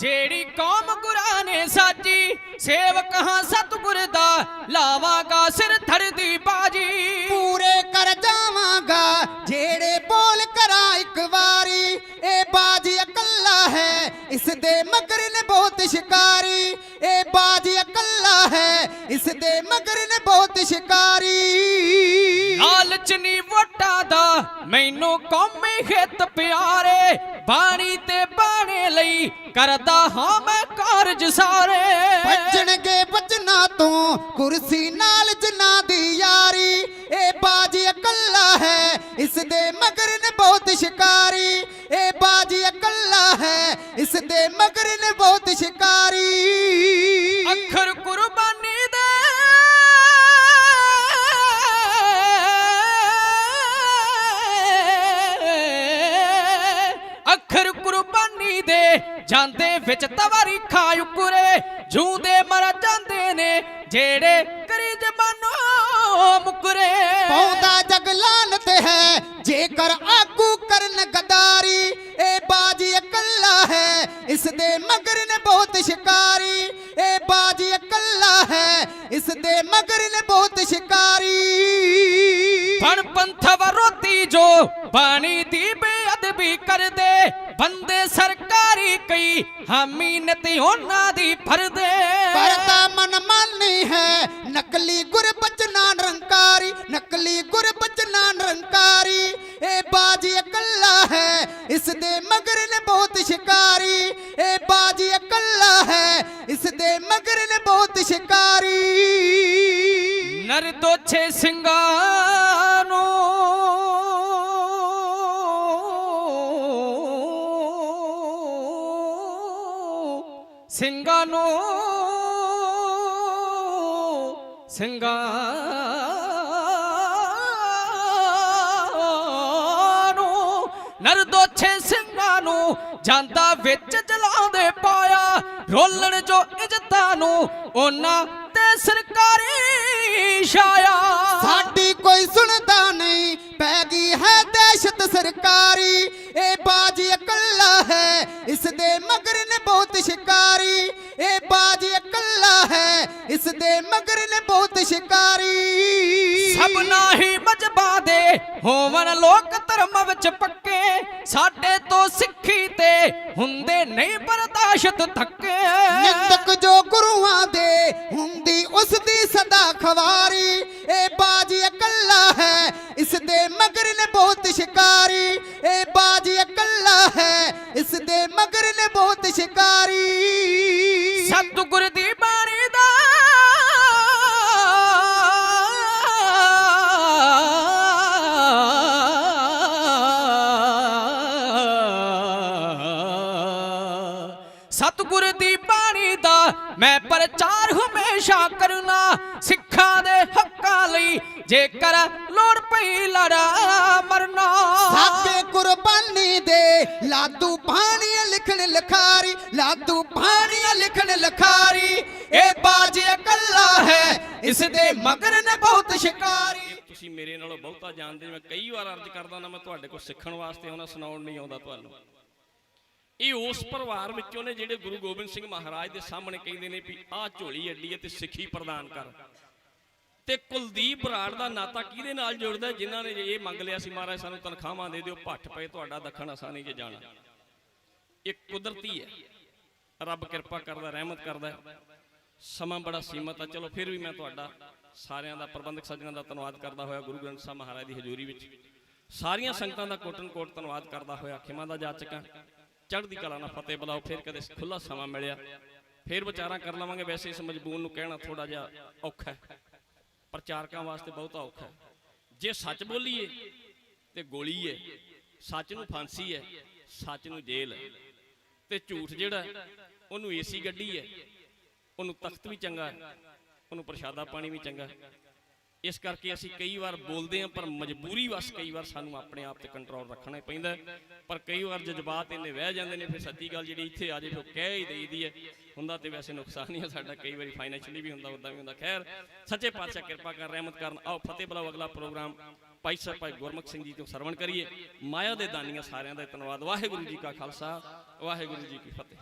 ਜਿਹੜੀ ਕੌਮ ਗੁਰਾਂ ਨੇ ਸਾਜੀ, ਸੇਵਕ ਹਾਂ ਸਤਿਗੁਰ ਦਾ, ਲਾਵਾਂਗਾ ਸਿਰ ਧਰਦੀ ਬਾਜੀ। ਪੂਰੇ ਕਰ ਜਾਵਾਂਗਾ, ਜਿਹੜੇ ਬੋਲ ਕਰਾਂ ਇੱਕ ਵਾਰੀ, ਇਹ ਬਾਜੀ ਇਕੱਲਾ ਹੈ, ਇਸ ਦੇ ਮਗਰ ਨੇ ਬਹੁਤ ਸ਼ਿਕਾਰੀ। ਇਹ ਬਾਜੀ ਇਕੱਲਾ ਹੈ, ਇਸ ਦੇ ਮਗਰ ਨੇ ਬਹੁਤ ਸ਼ਿਕਾਰੀ। ਲਾਲਚ ਨੀ ਵੋਟਾਂ ਦਾ। ਮੈਨੂੰ ਕੌਮੀ ਹਿੱਤ ਪਿਆਰੇ ਬਾਣੀ ਤੇ ਬਾਣੇ ਲਈ ਕਰਦਾ ਹਾਂ ਮੈਂ ਕਾਰਜ ਸਾਰੇ। ਬਚਣਗੇ ਬਚਨਾ ਤੋਂ ਕੁਰਸੀ ਨਾਲ ਜਿਨ੍ਹਾਂ ਦੀ ਯਾਰੀ ਇਹ ਬਾਜੀ ਇਕੱਲਾ ਹੈ ਇਸ ਦੇ ਮਗਰ ਨੇ ਬਹੁਤ ਸ਼ਿਕਾਰੀ। ਇਹ ਬਾਜੀ ਇਕੱਲਾ ਹੈ ਇਸ ਦੇ ਮਗਰ ਨੇ ਬਹੁਤ ਸ਼ਿਕਾਰੀ। ਅੱਖਰ ਕੁਰਬਾਨੀ ਦੇ। ਕੁਰਬਾਨੀ ਦੇ ਜਾਂਦੇ ਵਿੱਚ ਤਵਾਰੀ ਖਾ ਉਕਰੇ, ਜੂਦੇ ਮਰ ਜਾਂਦੇ ਨੇ ਜਿਹੜੇ ਕਰੀ ਜਮਾਨੋ ਮੁਕਰੇ। ਪੌਦਾ ਜਗ ਲਾਨਤ ਹੈ, ਜੇਕਰ ਆਗੂ ਕਰਨ ਗਦਾਰੀ ਇਹ ਬਾਜੀ ਇਕੱਲਾ ਹੈ ਇਸ ਦੇ ਮਗਰ ਨੇ ਬਹੁਤ ਸ਼ਿਕਾਰੀ। ਇਹ ਬਾਜੀ ਇਕੱਲਾ ਹੈ ਇਸ ਦੇ ਮਗਰ ਨੇ ਬਹੁਤ ਸ਼ਿਕਾਰੀ। ਬਣ ਪੰਥ ਵਿਰੋਧੀ ਜੋ ਬਾਣੀ ਦੀ ਬੇਅਦਬੀ ਕਰਦੇ। ਬੰਦੇ ਸਰਕਾਰੀ ਕਈ ਹਾਮੀ ਨਤੀ ਉਹਨਾਂ ਦੀ ਫਰਦੇ ਕਰਤਾ ਮਨ ਮਾਨੀ ਹੈ ਨਕਲੀ ਗੁਰਬਚਨਾ ਨਿਰੰਕਾਰੀ ਨਕਲੀ ਗੁਰਬਚਨਾ ਨਿਰੰਕਾਰੀ ਇਹ ਬਾਜੀ ਇਕੱਲਾ ਹੈ ਇਸ ਦੇ ਮਗਰ ਨੇ ਬਹੁਤ ਸ਼ਿਕਾਰੀ। ਇਹ ਬਾਜੀ ਇਕੱਲਾ ਹੈ ਇਸ ਦੇ ਮਗਰ ਨੇ ਬਹੁਤ ਸ਼ਿਕਾਰੀ। ਨਰ ਦੋਛੇ ਸਿੰਘਾਂ ਸਿੰਘਾਂ ਨੂੰ ਸਿੰਘਾਂ ਨੂੰ ਨਰ ਸਿੰਘਾਂ ਨੂੰ ਜਾਂਦਾ ਵਿੱਚ ਜਲਾਉਂਦੇ ਪਾਇਆ, ਰੋਲਣ ਜੋ ਇੱਜ਼ਤਾਂ ਨੂੰ ਉਹਨਾਂ ਤੇ ਸਰਕਾਰੀ ਛਾਇਆ। ਸਾਡੀ ਕੋਈ ਸੁਣਦਾ ਨਹੀਂ, ਪੈ ਗਈ ਹੈ ਦਹਿਸ਼ਤ ਸਰਕਾਰੀ। ਇਹ ਬਾਜੀ ਇਕੱਲਾ ਹੈ ਇਸ ਦੇ ਮਗਰ ਨੇ ਬਹੁਤ ਸ਼ਿਕਾਰੀ। ਇਹ ਬਾਜੀ ਇਕੱਲਾ ਹੈ ਇਸ ਦੇ ਮਗਰ ਨੇ ਬਹੁਤ ਸ਼ਿਕਾਰੀ। ਸਭਨਾ ਹੀ ਮਜਬਾ ਦੇ, ਹੋਵਣ ਲੋਕ ਧਰਮ ਵਿੱਚ ਪੱਕੇ। ਸਾਡੇ ਤੋਂ ਸਿੱਖੀ ਤੇ ਹੁੰਦੇ ਨਹੀਂ ਬਰਦਾਸ਼ਤ ਥੱਕੇ ਨਿੰਦਕ ਜੋ ਗੁਰੂਆਂ ਦੇ ਹੁੰਦੀ ਉਸ ਦੀ ਸਦਾ ਖਵਾਰੀ। ਇਹ ਬਾਜੀ ਇਕੱਲਾ ਹੈ ਇਸ ਦੇ ਮਗਰ ਨੇ ਬਹੁਤ ਸ਼ਿਕਾਰੀ। ਇਹ ਬਾਜੀ ਇਕੱਲਾ ਹੈ ਇਸ ਦੇ ਮਗਰ ਨੇ ਬਹੁਤ ਸ਼ਿਕਾਰੀ। ਸਤਿਗੁਰ ਦਾ ਮੈਂ ਪ੍ਰਚਾਰ ਹਮੇਸ਼ਾ ਕਰਨਾ ਸਿੱਖਾਂ ਦੇ ਹੱਕਾਂ ਲਈ। ਜੇਕਰ ਲੋੜ ਪਈ ਲੜਾ ਮਰਨਾ। ਸਾਕੇ ਕੁਰਬਾਨੀ ਦੇ ਲਾਦੂ ਪਾਣੀਆਂ ਲਿਖਣ ਲਖਾਰੀ ਲਾਦੂ ਪਾਣੀਆਂ ਲਿਖਣ ਲਖਾਰੀ। ਇਹ ਬਾਜੀ ਇਕੱਲਾ ਹੈ ਇਸ ਦੇ ਮਗਰ ਨੇ ਬਹੁਤ ਸ਼ਿਕਾਰੀ। ਤੁਸੀਂ ਮੇਰੇ ਨਾਲੋਂ ਬਹੁਤਾ ਜਾਣਦੇ। ਮੈਂ ਕਈ ਵਾਰ ਅਰਜ਼ ਕਰਦਾ ਨਾ ਮੈਂ ਤੁਹਾਡੇ ਕੋਲ ਸਿੱਖਣ ਵਾਸਤੇ ਆਉਣਾ ਸੁਣਾਉਣ ਨਹੀਂ ਆਉਂਦਾ ਤੁਹਾਨੂੰ। ਇਹ ਉਸ ਪਰਿਵਾਰ ਵਿੱਚੋਂ ਨੇ ਜਿਹੜੇ ਗੁਰੂ ਗੋਬਿੰਦ ਸਿੰਘ ਮਹਾਰਾਜ ਦੇ ਸਾਹਮਣੇ ਕਹਿੰਦੇ ਨੇ ਵੀ ਆਹ ਝੋਲੀ ਅੱਡੀ ਹੈ ਤੇ ਸਿੱਖੀ ਪ੍ਰਦਾਨ ਕਰ। ਤੇ ਕੁਲਦੀਪ ਬਰਾੜ ਦਾ ਨਾਤਾ ਕਿਹਦੇ ਨਾਲ ਜੁੜਦਾ ਜਿਨ੍ਹਾਂ ਨੇ ਇਹ ਮੰਗ ਲਿਆ ਸੀ, ਮਹਾਰਾਜ, ਸਾਨੂੰ ਤਨਖਾਹਾਂ ਦੇ ਦਿਓ, ਭੱਠ ਪਏ, ਤੁਹਾਡਾ ਦੱਖਣ ਆਸਾਨੀ ਨਹੀਂ ਜੇ ਜਾਣਾ। ਇਹ ਕੁਦਰਤੀ ਹੈ। ਰੱਬ ਕਿਰਪਾ ਕਰਦਾ, ਰਹਿਮਤ ਕਰਦਾ ਸਮਾਂ ਬੜਾ ਸੀਮਤ ਆ। ਚਲੋ, ਫਿਰ ਵੀ ਮੈਂ ਤੁਹਾਡਾ ਸਾਰਿਆਂ ਦਾ ਪ੍ਰਬੰਧਕ ਸੱਜਣਾਂ ਦਾ ਧੰਨਵਾਦ ਕਰਦਾ ਹੋਇਆ ਗੁਰੂ ਗ੍ਰੰਥ ਸਾਹਿਬ ਮਹਾਰਾਜ ਦੀ ਹਜ਼ੂਰੀ ਵਿੱਚ। ਸਾਰੀਆਂ ਸੰਗਤਾਂ ਦਾ ਕੋਟਨ ਕੋਟ ਧੰਨਵਾਦ ਕਰਦਾ ਹੋਇਆ। ਖਿਮਾ ਦਾ ਜਾਚਕਾਂ ਚੜ੍ਹਦੀ ਕਲਾ ਨਾਲ ਫਤਿਹ ਬੁਲਾਓ ਫਿਰ ਕਦੇ ਖੁੱਲਾ ਸਮਾਂ ਮਿਲਿਆ। ਫਿਰ ਵਿਚਾਰਾਂ ਕਰ ਲਵਾਂਗੇ ਵੈਸੇ ਇਸ ਮਜਬੂਨ ਨੂੰ ਕਹਿਣਾ ਥੋੜਾ ਜਿਹਾ ਔਖਾ ਹੈ। ਪ੍ਰਚਾਰਕਾਂ ਵਾਸਤੇ ਬਹੁਤਾ ਔਖਾ ਹੈ। ਜੇ ਸੱਚ ਬੋਲੀਏ ਤੇ ਗੋਲੀ ਹੈ ਸੱਚ ਨੂੰ ਫਾਂਸੀ ਹੈ ਸੱਚ ਨੂੰ ਜੇਲ੍ਹ। ਹੈ ਤੇ ਝੂਠ ਜਿਹੜਾ ਹੈ, ਉਹਨੂੰ ਏਸੀ ਗੱਡੀ ਹੈ। ਉਹਨੂੰ ਤਖਤ ਵੀ ਚੰਗਾ ਉਹਨੂੰ ਪ੍ਰਸ਼ਾਦਾ ਪਾਣੀ ਵੀ ਚੰਗਾ ਇਸ ਕਰਕੇ ਅਸੀਂ ਕਈ ਵਾਰ ਬੋਲਦੇ ਹਾਂ, ਪਰ ਮਜਬੂਰੀ ਵਸ ਕਈ ਵਾਰ ਸਾਨੂੰ ਆਪਣੇ ਆਪ ਤੇ ਕੰਟਰੋਲ ਰੱਖਣਾ ਪੈਂਦਾ ਪਰ ਕਈ ਵਾਰ ਜਜ਼ਬਾਤ ਇੰਨੇ ਵਹਿ ਜਾਂਦੇ ਨੇ, ਫਿਰ ਸੱਚੀ ਗੱਲ ਜਿਹੜੀ ਇੱਥੇ ਆ ਜੇ ਫਿਰ ਕਹਿ ਹੀ ਦੇਈਦੀ ਹੈ। ਹੁੰਦਾ ਤੇ ਵੈਸੇ ਨੁਕਸਾਨ ਹੀ ਹੈ ਸਾਡਾ, ਕਈ ਵਾਰੀ ਫਾਈਨੈਂਸ਼ੀਅਲੀ ਵੀ ਹੁੰਦਾ ਉਦਾਂ ਵੀ ਹੁੰਦਾ। ਖੈਰ, ਸੱਚੇ ਪਾਤਸ਼ਾਹ ਕਿਰਪਾ ਕਰ, ਰਹਿਮਤ ਕਰਨ। ਆਓ, ਫਤਿਹ ਬਲਾਓ ਅਗਲਾ ਪ੍ਰੋਗਰਾਮ। ਭਾਈ ਸਾਹਿਬ, ਭਾਈ ਗੁਰਮੁਖ ਸਿੰਘ ਜੀ ਤੋਂ ਸਰਵਣ ਕਰੀਏ। ਮਾਇਆ ਦੇ ਦਾਨੀਆਂ ਸਾਰਿਆਂ ਦਾ ਧੰਨਵਾਦ। ਵਾਹਿਗੁਰੂ ਜੀ ਕਾ ਖਾਲਸਾ, ਵਾਹਿਗੁਰੂ ਜੀ ਕੀ ਫਤਿਹ।